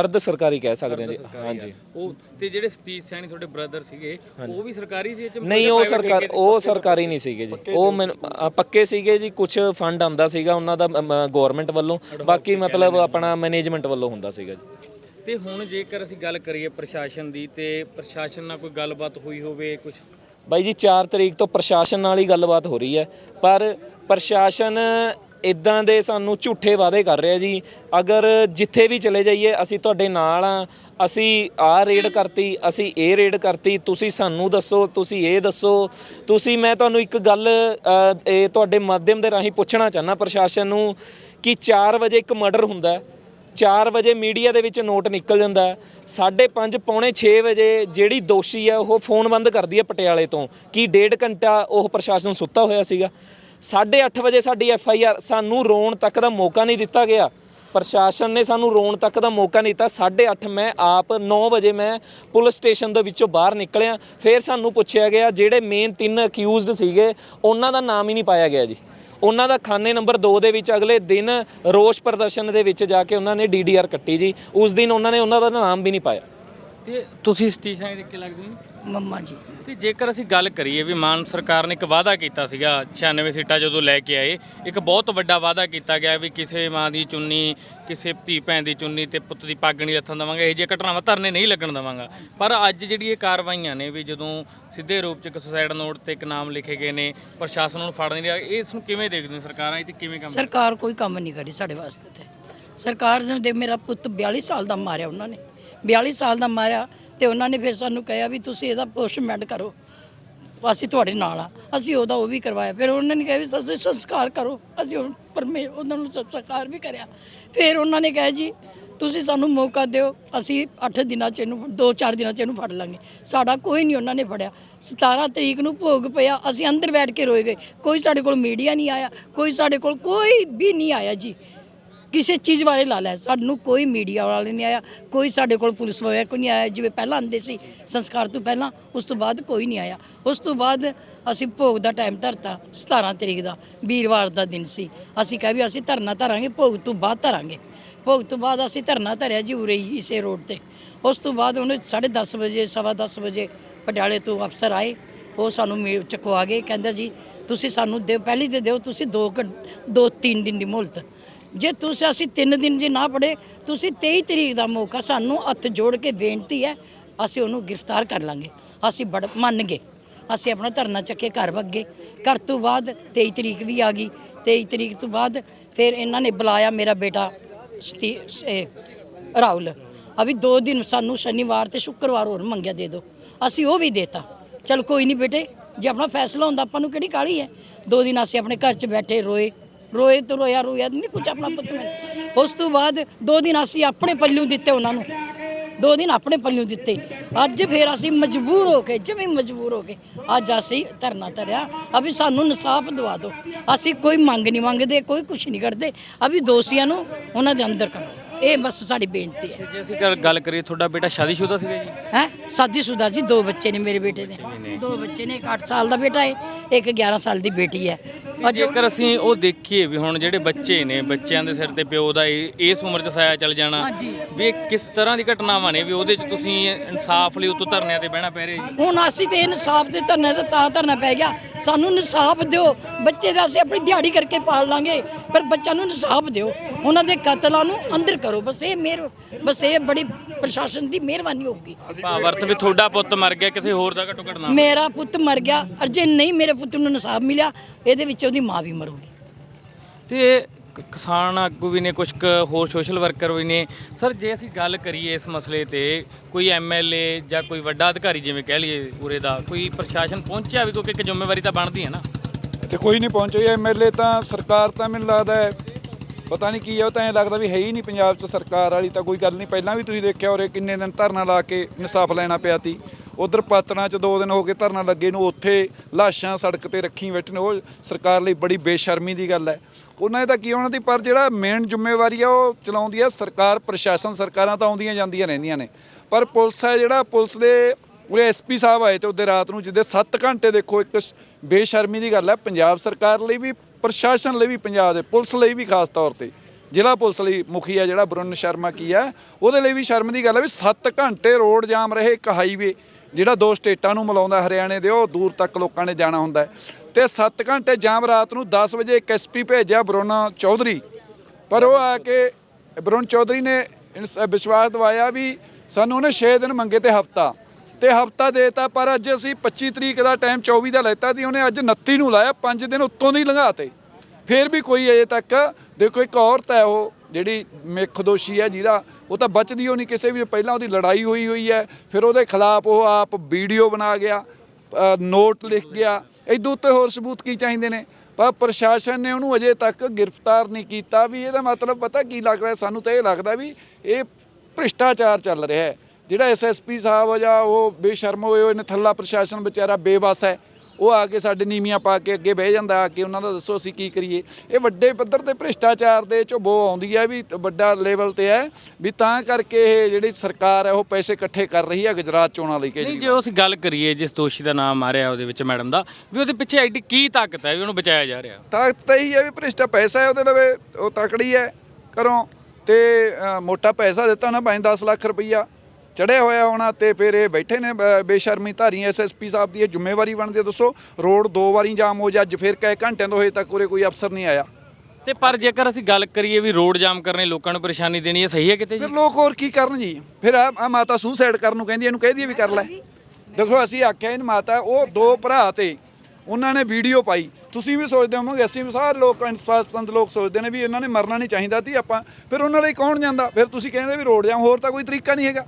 ਅਰਧ ਸਰਕਾਰੀ ਕਹਿ ਸਕਦੇ ਹਾਂ ਜੀ। ਹਾਂਜੀ। ਉਹ ਤੇ ਜਿਹੜੇ ਸਤੀਸ਼ ਸੈਣੀ ਤੁਹਾਡੇ ਬ੍ਰਦਰ ਸੀਗੇ ਉਹ ਵੀ ਸਰਕਾਰੀ ਸੀ ਇਹ 'ਚ? ਨਹੀਂ ਉਹ ਸਰਕਾਰ ਉਹ ਸਰਕਾਰੀ ਨਹੀਂ ਸੀਗੇ ਜੀ। ਉਹ ਮੈਨੂੰ ਅ, ਪੱਕੇ ਸੀਗੇ ਜੀ ਕੁਝ ਫੰਡ ਆਂਦਾ ਸੀਗਾ ਉਹਨਾਂ ਦਾ ਗਵਰਨਮੈਂਟ ਵੱਲੋਂ। ਬਾਕੀ ਮਤਲਬ ਆਪਣਾ ਮੈਨੇਜਮੈਂਟ ਵੱਲੋਂ ਹੁੰਦਾ ਸੀਗਾ ਜੀ। ਤੇ ਹੁਣ ਜੇਕਰ ਅਸੀਂ ਗੱਲ ਕਰੀਏ ਪ੍ਰਸ਼ਾਸਨ ਦੀ ਤੇ ਪ੍ਰਸ਼ਾਸਨ ਨਾਲ ਕੋਈ ਗੱਲਬਾਤ ਹੋਈ ਹੋਵੇ ਕੁਝ ਬਾਈ ਜੀ 4 ਤਰੀਕ ਤੋਂ ਪ੍ਰਸ਼ਾਸਨ ਨਾਲ ਹੀ ਗੱਲਬਾਤ ਹੋ ਰਹੀ ਹੈ। ਪਰ ਪ੍ਰਸ਼ਾਸਨ ਇਦਾਂ ਦੇ ਸਾਨੂੰ ਝੂਠੇ ਵਾਅਦੇ ਕਰ ਰਿਹਾ ਜੀ। ਅਗਰ ਜਿੱਥੇ ਵੀ ਚਲੇ ਜਾਈਏ, ਅਸੀਂ ਤੁਹਾਡੇ ਨਾਲ ਆ ਅਸੀਂ ਆਹ ਰੇਡ ਕਰਤੀ, ਅਸੀਂ ਇਹ ਰੇਡ ਕਰਤੀ। ਤੁਸੀਂ ਸਾਨੂੰ ਦੱਸੋ, ਤੁਸੀਂ ਇਹ ਦੱਸੋ। ਤੁਸੀਂ, ਮੈਂ ਤੁਹਾਨੂੰ ਇੱਕ ਗੱਲ ਇਹ ਤੁਹਾਡੇ ਮਾਧਿਅਮ ਦੇ ਰਾਹੀਂ ਪੁੱਛਣਾ ਚਾਹਨਾ ਪ੍ਰਸ਼ਾਸਨ ਨੂੰ ਕਿ 4 ਵਜੇ ਇੱਕ ਮਰਡਰ ਹੁੰਦਾ ਹੈ। 4 ਵਜੇ ਮੀਡੀਆ ਦੇ ਵਿੱਚ ਨੋਟ ਨਿਕਲ ਜਾਂਦਾ ਹੈ। ਸਾਢੇ ਪੰਜ, ਪੌਣੇ 6 ਵਜੇ ਜਿਹੜੀ ਦੋਸ਼ੀ ਹੈ ਉਹ ਫੋਨ ਬੰਦ ਕਰਦੀ ਹੈ ਪਟਿਆਲੇ ਤੋਂ ਕਿ ਡੇਢ ਘੰਟਾ ਉਹ ਪ੍ਰਸ਼ਾਸਨ ਸੁੱਤਾ ਹੋਇਆ ਸੀਗਾ। 8:30 ਵਜੇ ਸਾਡੀ ਐਫ ਆਈ ਆਰ ਸਾਨੂੰ ਰੋਣ ਤੱਕ ਦਾ ਮੌਕਾ ਨਹੀਂ ਦਿੱਤਾ ਗਿਆ। ਪ੍ਰਸ਼ਾਸਨ ਨੇ ਸਾਨੂੰ ਰੋਣ ਤੱਕ ਦਾ ਮੌਕਾ ਨਹੀਂ ਦਿੱਤਾ। 8:30 ਮੈਂ ਆਪ 9 ਵਜੇ ਮੈਂ ਪੁਲਿਸ ਸਟੇਸ਼ਨ ਦੇ ਵਿੱਚੋਂ ਬਾਹਰ ਨਿਕਲਿਆ। ਫਿਰ ਸਾਨੂੰ ਪੁੱਛਿਆ ਗਿਆ, ਜਿਹੜੇ ਮੇਨ ਤਿੰਨ ਅਕਿਊਜ਼ਡ ਸੀਗੇ, ਉਹਨਾਂ ਦਾ ਨਾਮ ਹੀ ਨਹੀਂ ਪਾਇਆ ਗਿਆ ਜੀ। ਉਹਨਾਂ ਦਾ ਖਾਨੇ ਨੰਬਰ 2 ਦੇ ਵਿੱਚ ਅਗਲੇ ਦਿਨ ਰੋਸ ਪ੍ਰਦਰਸ਼ਨ ਦੇ ਵਿੱਚ ਜਾ ਕੇ ਉਹਨਾਂ ਨੇ ਡੀਡੀਆਰ ਕੱਟੀ ਜੀ। ਉਸ ਦਿਨ ਉਹਨਾਂ ਨੇ ਉਹਨਾਂ ਦਾ ਨਾਮ ਵੀ ਨਹੀਂ ਪਾਇਆ। ਤੇ ਤੁਸੀਂ ਸਤੀਸ਼ ਸੈਣੀ ਦੇ ਕੀ ਲੱਗਦੇ ਹੋ ਮੰਮਾ ਜੀ। ਤੇ ਜੇਕਰ ਅਸੀਂ ਗੱਲ ਕਰੀਏ ਵੀ ਮਾਨ ਸਰਕਾਰ ਨੇ ਇੱਕ ਵਾਅਦਾ ਕੀਤਾ ਸੀਗਾ 96 ਸੀਟਾਂ ਜਦੋਂ ਲੈ ਕੇ ਆਏ ਇੱਕ ਬਹੁਤ ਵੱਡਾ ਵਾਅਦਾ ਕੀਤਾ ਗਿਆ ਵੀ ਕਿਸੇ ਮਾਂ ਦੀ ਚੁੰਨੀ ਕਿਸੇ ਧੀ ਭੈਣ ਦੀ ਚੁੰਨੀ ਤੇ ਪੁੱਤ ਦੀ ਪੱਗ ਨਹੀਂ ਲੱਥਣ ਦੇਵਾਂਗੇ ਇਹ ਜਿਹੇ ਘਟਨਾਵਾਂ ਧਰਨੇ ਨਹੀਂ ਲੱਗਣ ਦੇਵਾਂਗਾ। ਪਰ ਅੱਜ ਜਿਹੜੀ ਇਹ ਕਾਰਵਾਈਆਂ ਨੇ ਵੀ ਜਦੋਂ ਸਿੱਧੇ ਰੂਪ ਚ ਇੱਕ ਸੁਸਾਈਡ ਨੋਟ ਤੇ ਇੱਕ ਨਾਮ ਲਿਖੇ ਗਏ ਨੇ ਪ੍ਰਸ਼ਾਸਨ ਨੂੰ ਫੜ ਨਹੀਂ ਰਿਹਾ ਇਸ ਨੂੰ ਕਿਵੇਂ ਦੇਖਦੇ ਹੋ ਸਰਕਾਰਾਂ ਇਹ ਤੇ ਕਿਵੇਂ ਕੰਮ ਸਰਕਾਰ ਕੋਈ ਕੰਮ ਨਹੀਂ ਕਰੀ ਸਾਡੇ ਵਾਸਤੇ ਤੇ। ਸਰਕਾਰ ਨੇ ਦੇ ਮੇਰਾ ਪੁੱਤ 42 ਸਾਲ ਦਾ ਮਾਰਿਆ ਉਹਨਾਂ ਨੇ। 42 ਸਾਲ ਦਾ ਮਾਰਿਆ ਤੇ ਉਹਨਾਂ ਨੇ ਫਿਰ ਸਾਨੂੰ ਕਿਹਾ ਵੀ ਤੁਸੀਂ ਇਹਦਾ ਪੋਸਟਮੈਂਟ ਕਰੋ। ਅਸੀਂ ਤੁਹਾਡੇ ਨਾਲ ਆ। ਅਸੀਂ ਉਹਦਾ ਉਹ ਵੀ ਕਰਵਾਇਆ। ਫਿਰ ਉਹਨਾਂ ਨੇ ਕਿਹਾ ਵੀ ਤੁਸੀਂ ਸੰਸਕਾਰ ਕਰੋ। ਅਸੀਂ ਉਹ ਪਰਮੇ, ਉਹਨਾਂ ਨੂੰ ਸੰਸਕਾਰ ਵੀ ਕਰਿਆ। ਫਿਰ ਉਹਨਾਂ ਨੇ ਕਿਹਾ ਜੀ, ਤੁਸੀਂ ਸਾਨੂੰ ਮੌਕਾ ਦਿਓ, ਅਸੀਂ 8 ਦਿਨਾਂ ਚ ਇਹਨੂੰ 2-4 ਦਿਨਾਂ ਚ ਇਹਨੂੰ ਫੜ ਲਾਂਗੇ। ਸਾਡਾ ਕੋਈ ਨਹੀਂ ਉਹਨਾਂ ਨੇ ਫੜਿਆ। 17 ਤਰੀਕ ਨੂੰ ਭੋਗ ਪਿਆ, ਅਸੀਂ ਅੰਦਰ ਬੈਠ ਕੇ ਰੋਏ ਗਏ। ਕੋਈ ਸਾਡੇ ਕੋਲ ਮੀਡੀਆ ਨਹੀਂ ਆਇਆ, ਕੋਈ ਸਾਡੇ ਕੋਲ ਕੋਈ ਵੀ ਨਹੀਂ ਆਇਆ ਜੀ। ਕਿਸੇ ਚੀਜ਼ ਬਾਰੇ ਲਾ ਲੈ ਸਾਨੂੰ ਕੋਈ ਮੀਡੀਆ ਵਾਲਾ ਨਹੀਂ ਆਇਆ, ਕੋਈ ਸਾਡੇ ਕੋਲ ਪੁਲਿਸ ਵਾਲਾ ਕੋਈ ਨਹੀਂ ਆਇਆ। ਜਿਵੇਂ ਪਹਿਲਾਂ ਆਉਂਦੇ ਸੀ, ਸੰਸਕਾਰ ਤੋਂ ਪਹਿਲਾਂ, ਉਸ ਤੋਂ ਬਾਅਦ ਕੋਈ ਨਹੀਂ ਆਇਆ। ਉਸ ਤੋਂ ਬਾਅਦ ਅਸੀਂ ਭੋਗ ਦਾ ਟਾਈਮ ਧਰਤਾ 17 ਤਰੀਕ ਦਾ, ਵੀਰਵਾਰ ਦਾ ਦਿਨ ਸੀ। ਅਸੀਂ ਕਿਹਾ ਵੀ ਅਸੀਂ ਧਰਨਾ ਧਰਾਂਗੇ, ਭੋਗ ਤੋਂ ਬਾਅਦ ਧਰਾਂਗੇ। ਭੋਗ ਤੋਂ ਬਾਅਦ ਅਸੀਂ ਧਰਨਾ ਧਰਿਆ ਜੀ ਉਰੇ ਹੀ, ਇਸੇ ਰੋਡ ਤੇ। ਉਸ ਤੋਂ ਬਾਅਦ ਉਹਨੇ 10:30 ਵਜੇ, ਸਵਾ ਦਸ ਵਜੇ ਪਟਿਆਲੇ ਤੋਂ ਅਫਸਰ ਆਏ। ਉਹ ਸਾਨੂੰ ਮੇ- ਚੁਕਵਾ ਗਏ, ਕਹਿੰਦਾ ਜੀ, ਤੁਸੀਂ ਸਾਨੂੰ ਦਿਓ, ਪਹਿਲੀ ਤੇ ਦਿਓ, ਤੁਸੀਂ 2 ਦੋ 3 ਦਿਨ ਦੀ ਮੁਹਲਤ। ਜੇ ਤੁਸੀਂ ਅਸੀਂ 3 ਦਿਨ ਜੇ ਨਾ ਪੜੇ ਤੁਸੀਂ 23 ਤਰੀਕ ਦਾ ਮੌਕਾ ਸਾਨੂੰ ਹੱਥ ਜੋੜ ਕੇ ਬੇਨਤੀ ਹੈ, ਅਸੀਂ ਉਹਨੂੰ ਗ੍ਰਿਫਤਾਰ ਕਰ ਲਾਂਗੇ। ਅਸੀਂ ਬੜ ਮੰਨ ਗਏ। ਅਸੀਂ ਆਪਣਾ ਧਰਨਾ ਚੱਕੇ ਘਰ ਵੱਗੇ। ਘਰ ਤੋਂ ਬਾਅਦ 23 ਤਰੀਕ ਵੀ ਆ ਗਈ। 23 ਤਰੀਕ ਤੋਂ ਬਾਅਦ ਫਿਰ ਇਹਨਾਂ ਨੇ ਬੁਲਾਇਆ ਮੇਰਾ ਬੇਟਾ ਸਤੀ- ਰਾਹੁਲ। ਅਭੀ ਦੋ ਦਿਨ ਸਾਨੂੰ ਸ਼ਨੀਵਾਰ ਤੇ ਸ਼ੁੱਕਰਵਾਰ ਹੋਰ ਮੰਗਿਆ ਦੇ ਦਿਓ ਅਸੀਂ ਉਹ ਵੀ ਦੇਤਾ। ਚਲ ਕੋਈ ਨਹੀਂ ਬੇਟੇ, ਜੇ ਆਪਣਾ ਫੈਸਲਾ ਹੁੰਦਾ, ਆਪਾਂ ਨੂੰ ਕਿਹੜੀ ਕਾਹਲੀ ਹੈ? ਦੋ ਦਿਨ ਅਸੀਂ ਆਪਣੇ ਘਰ 'ਚ ਬੈਠੇ, ਰੋਏ। ਰੋਏ ਤੋਂ ਰੋਇਆ ਰੋਇਆ ਨਹੀਂ ਕੁਝ ਆਪਣਾ ਪੁੱਤ ਮਿਲ ਉਸ ਤੋਂ ਬਾਅਦ ਦੋ ਦਿਨ ਅਸੀਂ ਆਪਣੇ ਪੱਲਿਓਂ ਦਿੱਤੇ ਉਹਨਾਂ ਨੂੰ। ਦੋ ਦਿਨ ਆਪਣੇ ਪੱਲਿਓਂ ਦਿੱਤੇ। ਅੱਜ ਫੇਰ ਅਸੀਂ ਮਜਬੂਰ ਹੋ ਕੇ, ਜਿਵੇਂ ਮਜਬੂਰ ਹੋ ਕੇ ਅੱਜ ਅਸੀਂ ਧਰਨਾ ਧਰਿਆ। ਅਭੀ ਸਾਨੂੰ ਇਨਸਾਫ ਦਵਾ ਦਿਓ। ਅਸੀਂ ਕੋਈ ਮੰਗ ਨਹੀਂ ਮੰਗਦੇ, ਕੋਈ ਕੁਝ ਨਹੀਂ ਕਰਦੇ। ਅਭੀ ਦੋਸ਼ੀਆਂ ਨੂੰ ਉਹਨਾਂ ਦੇ ਅੰਦਰ ਕਰੋ। ਇਹ ਬਸ ਸਾਡੀ ਬੇਨਤੀ ਹੈ। ਜੇ ਅਸੀਂ ਗੱਲ- ਗੱਲ ਕਰੀਏ ਤੁਹਾਡਾ ਬੇਟਾ ਸ਼ਾਦੀशुदा ਸੀਗਾ ਜੀ? ਹੈ? ਸਾਦੀशुदा ਜੀ ਦੋ ਬੱਚੇ ਨੇ ਮੇਰੇ ਬੇਟੇ ਦੇ। ਦੋ ਬੱਚੇ ਨੇ 8 ਸਾਲ ਦਾ ਬੇਟਾ ਹੈ ਇੱਕ 11 ਸਾਲ ਦੀ ਬੇਟੀ ਹੈ। ਜੇਕਰ ਅਸੀਂ ਉਹ ਦੇਖੀਏ ਵੀ ਹੁਣ ਜਿਹੜੇ ਬੱਚੇ ਨੇ ਬੱਚਿਆਂ ਦੇ ਸਿਰ ਤੇ ਪਿਓ ਦਾ ਇਸ ਉਮਰ 'ਚ ਸਾਇਆ ਚੱਲ ਜਾਣਾ ਵੀ ਇਹ ਕਿਸ ਤਰ੍ਹਾਂ ਦੀ ਘਟਨਾਵਾਂ ਨੇ ਵੀ ਉਹਦੇ 'ਚ ਤੁਸੀਂ ਇਨਸਾਫ ਲਈ ਉਤੋਂ ਧਰਨਿਆਂ ਤੇ ਬਹਿਣਾ ਪੈ ਰਿਹਾ ਜੀ? ਹੁਣ ਅਸੀਂ ਤੇ ਇਨਸਾਫ ਦੇ ਧਰਨੇ ਤੇ ਤਾਂ ਧਰਨਾ ਪੈ ਗਿਆ। ਸਾਨੂੰ ਇਨਸਾਫ ਦਿਓ। ਬੱਚੇ ਦਾ ਅਸੀਂ ਆਪਣੀ ਦਿਹਾੜੀ ਕਰਕੇ ਪਾਲ ਲਾਂਗੇ ਪਰ ਬੱਚਾ ਨੂੰ ਇਨਸਾਫ ਦਿਓ। ਉਹਨਾਂ ਦੇ ਕਤਲਾਂ ਨੂੰ ਅੰਦਰ ਕਰੋ। ਬਸ ਇਹ ਮੇਰ ਬਸ ਇਹ ਬੜੀ ਪ੍ਰਸ਼ਾਸਨ ਦੀ ਮਿਹਰਬਾਨੀ ਹੋਊਗੀ। ਭਾਵ ਅਰਥ ਵੀ ਤੁਹਾਡਾ ਪੁੱਤ ਮਰ ਗਿਆ ਕਿਸੇ ਹੋਰ ਦਾ ਘਟੋ ਘਟਨਾ ਮੇਰਾ ਪੁੱਤ ਮਰ ਗਿਆ ਅਰ ਜੇ ਨਹੀਂ ਮੇਰੇ ਪੁੱਤ ਨੂੰ ਇਨਸਾਫ ਮਿਲਿਆ ਇਹਦੇ ਵਿੱਚ ਉਹਦੀ ਮਾਂ ਵੀ ਮਰੂਗੀ। ਤੇ ਕ- ਕਿਸਾਨ ਆਗੂ ਵੀ ਨੇ ਕੁਝ ਕੁ ਹੋਰ ਸੋਸ਼ਲ ਵਰਕਰ ਵੀ ਨੇ। ਸਰ ਜੇ ਅਸੀਂ ਗੱਲ ਕਰੀਏ ਇਸ ਮਸਲੇ ਤੇ ਕੋਈ ਐਮਐਲਏ ਜਾਂ ਕੋਈ ਵੱਡਾ ਅਧਿਕਾਰੀ ਜਿਵੇਂ ਕਹਿ ਲਈਏ ਪੂਰੇ ਦਾ ਕੋਈ ਪ੍ਰਸ਼ਾਸਨ ਪਹੁੰਚਿਆ ਵੀ ਕਿਉਂਕਿ ਇੱਕ ਜ਼ਿੰਮੇਵਾਰੀ ਤਾਂ ਬਣਦੀ ਹੈ ਨਾ। ਤੇ ਕੋਈ ਨਹੀਂ ਪਹੁੰਚਿਆ ਐਮਐਲਏ ਤਾਂ ਸਰਕਾਰ ਤਾਂ ਮੈਨੂੰ ਲੱਗਦਾ ਹੈ ਪਤਾ ਨਹੀਂ ਕੀ ਹੈ ਉਹ ਤਾਂ ਐਂ ਲੱਗਦਾ ਵੀ ਹੈ ਹੀ ਨਹੀਂ ਪੰਜਾਬ 'ਚ ਸਰਕਾਰ ਵਾਲੀ, ਤਾਂ ਕੋਈ ਗੱਲ ਨਹੀਂ। ਪਹਿਲਾਂ ਵੀ ਤੁਸੀਂ ਦੇਖਿਆ ਹੋਰੇ ਕਿੰਨੇ ਦਿਨ ਧਰਨਾ ਲਾ ਕੇ ਇਨਸਾਫ ਲੈਣਾ ਪਿਆ ਤੀ ਉਧਰ ਪਾਤਣਾ 'ਚ ਦੋ ਦਿਨ ਹੋ ਗਏ ਧਰਨਾ ਲੱਗੇ ਨੂੰ, ਉੱਥੇ ਲਾਸ਼ਾਂ ਸੜਕ ਤੇ ਰੱਖੀ ਬੈਠੇ ਨੇ। ਉਹ ਸਰਕਾਰ ਲਈ ਬੜੀ ਬੇਸ਼ਰਮੀ ਦੀ ਗੱਲ ਹੈ। ਉਹਨਾਂ ਦਾ ਤਾਂ ਕੀ ਉਹਨਾਂ ਦੀ, ਪਰ ਜਿਹੜਾ ਮੇਨ ਜ਼ਿੰਮੇਵਾਰੀ ਆ, ਉਹ ਚਲਾਉਂਦੀ ਆ ਸਰਕਾਰ, ਪ੍ਰਸ਼ਾਸਨ ਸਰਕਾਰਾਂ ਤਾਂ ਆਉਂਦੀਆਂ ਜਾਂਦੀਆਂ ਰਹਿੰਦੀਆਂ ਨੇ। ਪਰ ਪੁਲਿਸ ਹੈ ਜਿਹੜਾ, ਪੁਲਿਸ ਦੇ ਉਰੇ ਐਸਪੀ ਸਾਹਿਬ ਆਏ ਤੇ ਉਹਦੇ ਰਾਤ ਨੂੰ ਜਿੱਦੇ 7 ਘੰਟੇ ਦੇਖੋ, ਇੱਕ ਬੇਸ਼ਰਮੀ ਦੀ ਗੱਲ ਹੈ। ਪੰਜਾਬ ਸਰਕਾਰ ਲਈ ਵੀ ਪ੍ਰਸ਼ਾਸਨ ਲਈ ਵੀ ਪੰਜਾਬ ਦੇ ਪੁਲਿਸ ਲਈ ਵੀ ਖਾਸ ਤੌਰ ਤੇ ਜ਼ਿਲ੍ਹਾ ਪੁਲਿਸ ਲਈ ਮੁਖੀ ਆ ਜਿਹੜਾ ਬਰੁਨ ਸ਼ਰਮਾ ਕੀ ਹੈ ਉਹਦੇ ਲਈ ਵੀ ਸ਼ਰਮ ਦੀ ਗੱਲ ਹੈ ਵੀ 7 ਘੰਟੇ ਰੋਡ ਜਾਮ ਰਹੇ ਇੱਕ ਹਾਈਵੇ ਜਿਹੜਾ ਦੋ ਸਟੇਟਾਂ ਨੂੰ ਮਿਲਾਉਂਦਾ ਹਰਿਆਣੇ ਦੇ, ਉਹ ਦੂਰ ਤੱਕ ਲੋਕਾਂ ਨੇ ਜਾਣਾ ਹੁੰਦਾ ਹੈ। ਤੇ 7 ਘੰਟੇ ਜਾਮ ਰਾਤ ਨੂੰ 10 ਵਜੇ ਇੱਕ ਐਸਪੀ ਭੇਜਿਆ ਬਰੁਨ ਚੌਧਰੀ ਪਰ ਉਹ ਆ ਕੇ ਬਰੁਨ ਚੌਧਰੀ ਨੇ ਵਿਸ਼ਵਾਸ ਦਿਵਾਇਆ ਵੀ ਸਾਨੂੰ ਉਹਨੇ 6 ਦਿਨ ਮੰਗੇ ਤੇ ਹਫਤਾ ਤੇ ਹਫਤਾ ਦੇਤਾ, ਪਰ ਅੱਜ ਅਸੀਂ 25 ਤਰੀਕ ਦਾ ਟਾਈਮ 24 ਦਾ ਲੈਤਾ ਸੀ, ਉਹਨੇ ਅੱਜ 29 ਨੂੰ ਲਾਇਆ 5 ਦਿਨ ਉੱਤੋਂ ਨਹੀਂ ਲੰਘਾਤੇ ਫਿਰ ਵੀ ਕੋਈ ਅਜੇ ਤੱਕ, ਦੇਖੋ ਇੱਕ ਔਰਤ ਹੈ ਉਹ, ਜਿਹੜੀ ਮਿੱਖ ਦੋਸ਼ੀ ਹੈ ਜਿਹਦਾ, ਉਹ ਤਾਂ ਬਚਦੀ ਹੋ ਨਹੀਂ ਕਿਸੇ ਵੀ, ਪਹਿਲਾਂ ਉਹਦੀ ਲੜਾਈ ਹੋਈ ਹੋਈ ਹੈ, ਫਿਰ ਉਹਦੇ ਖਿਲਾਫ ਉਹ ਆਪ ਵੀਡੀਓ ਬਣਾ ਗਿਆ ਨੋਟ ਲਿਖ ਗਿਆ ਇਦੋਂ ਉੱਤੇ ਹੋਰ ਸਬੂਤ ਕੀ ਚਾਹੀਦੇ ਨੇ? ਪਰ ਪ੍ਰਸ਼ਾਸਨ ਨੇ ਉਹਨੂੰ ਅਜੇ ਤੱਕ ਗ੍ਰਿਫਤਾਰ ਨਹੀਂ ਕੀਤਾ, ਵੀ ਇਹਦਾ ਮਤਲਬ ਪਤਾ ਕੀ ਲੱਗ ਰਿਹਾ, ਸਾਨੂੰ ਤਾਂ ਇਹ ਲੱਗਦਾ ਵੀ ਇਹ ਭ੍ਰਿਸ਼ਟਾਚਾਰ ਚੱਲ ਰਿਹਾ ਹੈ। ਜਿਹੜਾ ਐਸਐਸਪੀ ਸਾਹਿਬ ਜਾਂ ਉਹ ਬੇਸ਼ਰਮ ਹੋਏ ਹੋਏ ਨੇ ਥੱਲਾ ਪ੍ਰਸ਼ਾਸਨ ਵਿਚਾਰਾ ਬੇਵਸ ਹੈ ਉਹ ਆ ਕੇ ਸਾਡੇ ਨੀਵੀਆਂ ਪਾ ਕੇ ਅੱਗੇ ਬਹਿ ਜਾਂਦਾ ਆ ਕੇ ਉਹਨਾਂ ਦਾ ਦੱਸੋ ਅਸੀਂ ਕੀ ਕਰੀਏ। ਇਹ ਵੱਡੇ ਪੱਧਰ ਤੇ ਭ੍ਰਿਸ਼ਟਾਚਾਰ ਦੇ ਚੋਂ ਬੋ ਆਉਂਦੀ ਹੈ ਵੀ ਵੱਡਾ ਲੈਵਲ ਤੇ ਹੈ ਵੀ ਤਾਂ ਕਰਕੇ ਇਹ ਜਿਹੜੀ ਸਰਕਾਰ ਹੈ ਉਹ ਪੈਸੇ ਇਕੱਠੇ ਕਰ ਰਹੀ ਹੈ ਗੁਜਰਾਤ ਚੋਣਾਂ ਲਈ ਨਹੀਂ ਕੇ ਜੇ ਅਸੀਂ ਗੱਲ ਕਰੀਏ ਜਿਸ ਦੋਸ਼ੀ ਦਾ ਨਾਮ ਆ ਰਿਹਾ ਉਹਦੇ ਵਿੱਚ ਮੈਡਮ ਦਾ ਵੀ ਉਹਦੇ ਪਿੱਛੇ ਐਡੀ ਕੀ ਤਾਕਤ ਹੈ ਵੀ ਉਹਨੂੰ ਬਚਾਇਆ ਜਾ ਰਿਹਾ? ਤਾਕਤ ਤਾਂ ਇਹੀ ਹੈ ਵੀ ਭ੍ਰਿਸ਼ਟਾ ਪੈਸਾ ਹੈ ਉਹਦੇ ਲਵੇ ਉਹ ਤਕੜੀ ਹੈ ਕਰੋ ਤੇ ਅ, ਮੋਟਾ ਪੈਸਾ ਦਿੱਤਾ ਨਾ 5-10 ਲੱਖ ਰੁਪਈਆ। ਚੜਿਆ ਹੋਇਆ ਹੋਣਾ ਤੇ ਫਿਰ ਇਹ ਬੈਠੇ ਨੇ ਬ- ਬੇਸ਼ਰਮੀ ਧਾਰੀ ਐਸਐਸਪੀ ਸਾਹਿਬ ਦੀ ਇਹ ਜ਼ਿੰਮੇਵਾਰੀ ਬਣਦੀ ਹੈ। ਦੱਸੋ ਰੋਡ ਦੋ ਵਾਰੀ ਜਾਮ ਹੋ ਜਾ ਅੱਜ ਫਿਰ ਕਈ ਘੰਟਿਆਂ ਤੋਂ ਹਜੇ ਤੱਕ ਉਰੇ ਕੋਈ ਅਫਸਰ ਨਹੀਂ ਆਇਆ। ਤੇ ਪਰ ਜੇਕਰ ਅਸੀਂ ਗੱਲ ਕਰੀਏ ਵੀ ਰੋਡ ਜਾਮ ਕਰਨੇ ਲੋਕਾਂ ਨੂੰ ਪਰੇਸ਼ਾਨੀ ਦੇਣੀ ਹੈ ਸਹੀ ਹੈ ਕਿਤੇ ਜੀ? ਫਿਰ ਲੋਕ ਹੋਰ ਕੀ ਕਰਨ ਜੀ? ਫਿਰ ਆ ਆ ਮਾਤਾ ਸੁਸਾਈਡ ਕਰਨ ਨੂੰ ਕਹਿੰਦੀ ਹੈ, ਇਹਨੂੰ ਕਹਿ ਦਈਏ ਵੀ ਕਰ ਲੈ। ਦੇਖੋ ਅਸੀਂ ਆਖਿਆ ਇਹਨ ਮਾਤਾ ਉਹ ਦੋ ਭਰਾ ਤੇ ਉਹਨਾਂ ਨੇ ਵੀਡੀਓ ਪਾਈ। ਤੁਸੀਂ ਵੀ ਸੋਚਦੇ ਹੋਵੋਗੇ ਅਸੀਂ ਵੀ ਸਾਰੇ ਲੋਕ ਇਨਸਾਫਪਸੰਦ ਲੋਕ ਸੋਚਦੇ ਨੇ ਵੀ ਇਹਨਾਂ ਨੇ ਮਰਨਾ ਨਹੀਂ ਚਾਹੀਦਾ ਸੀ ਆਪਾਂ। ਫਿਰ ਉਹਨਾਂ ਲਈ ਕੌਣ ਜਾਂਦਾ? ਫਿਰ ਤੁਸੀਂ ਕਹਿੰਦੇ ਵੀ ਰੋਡ ਜਾਮ ਹੋਰ ਤਾਂ ਕੋਈ ਤਰੀਕਾ ਨਹੀਂ ਹੈਗਾ।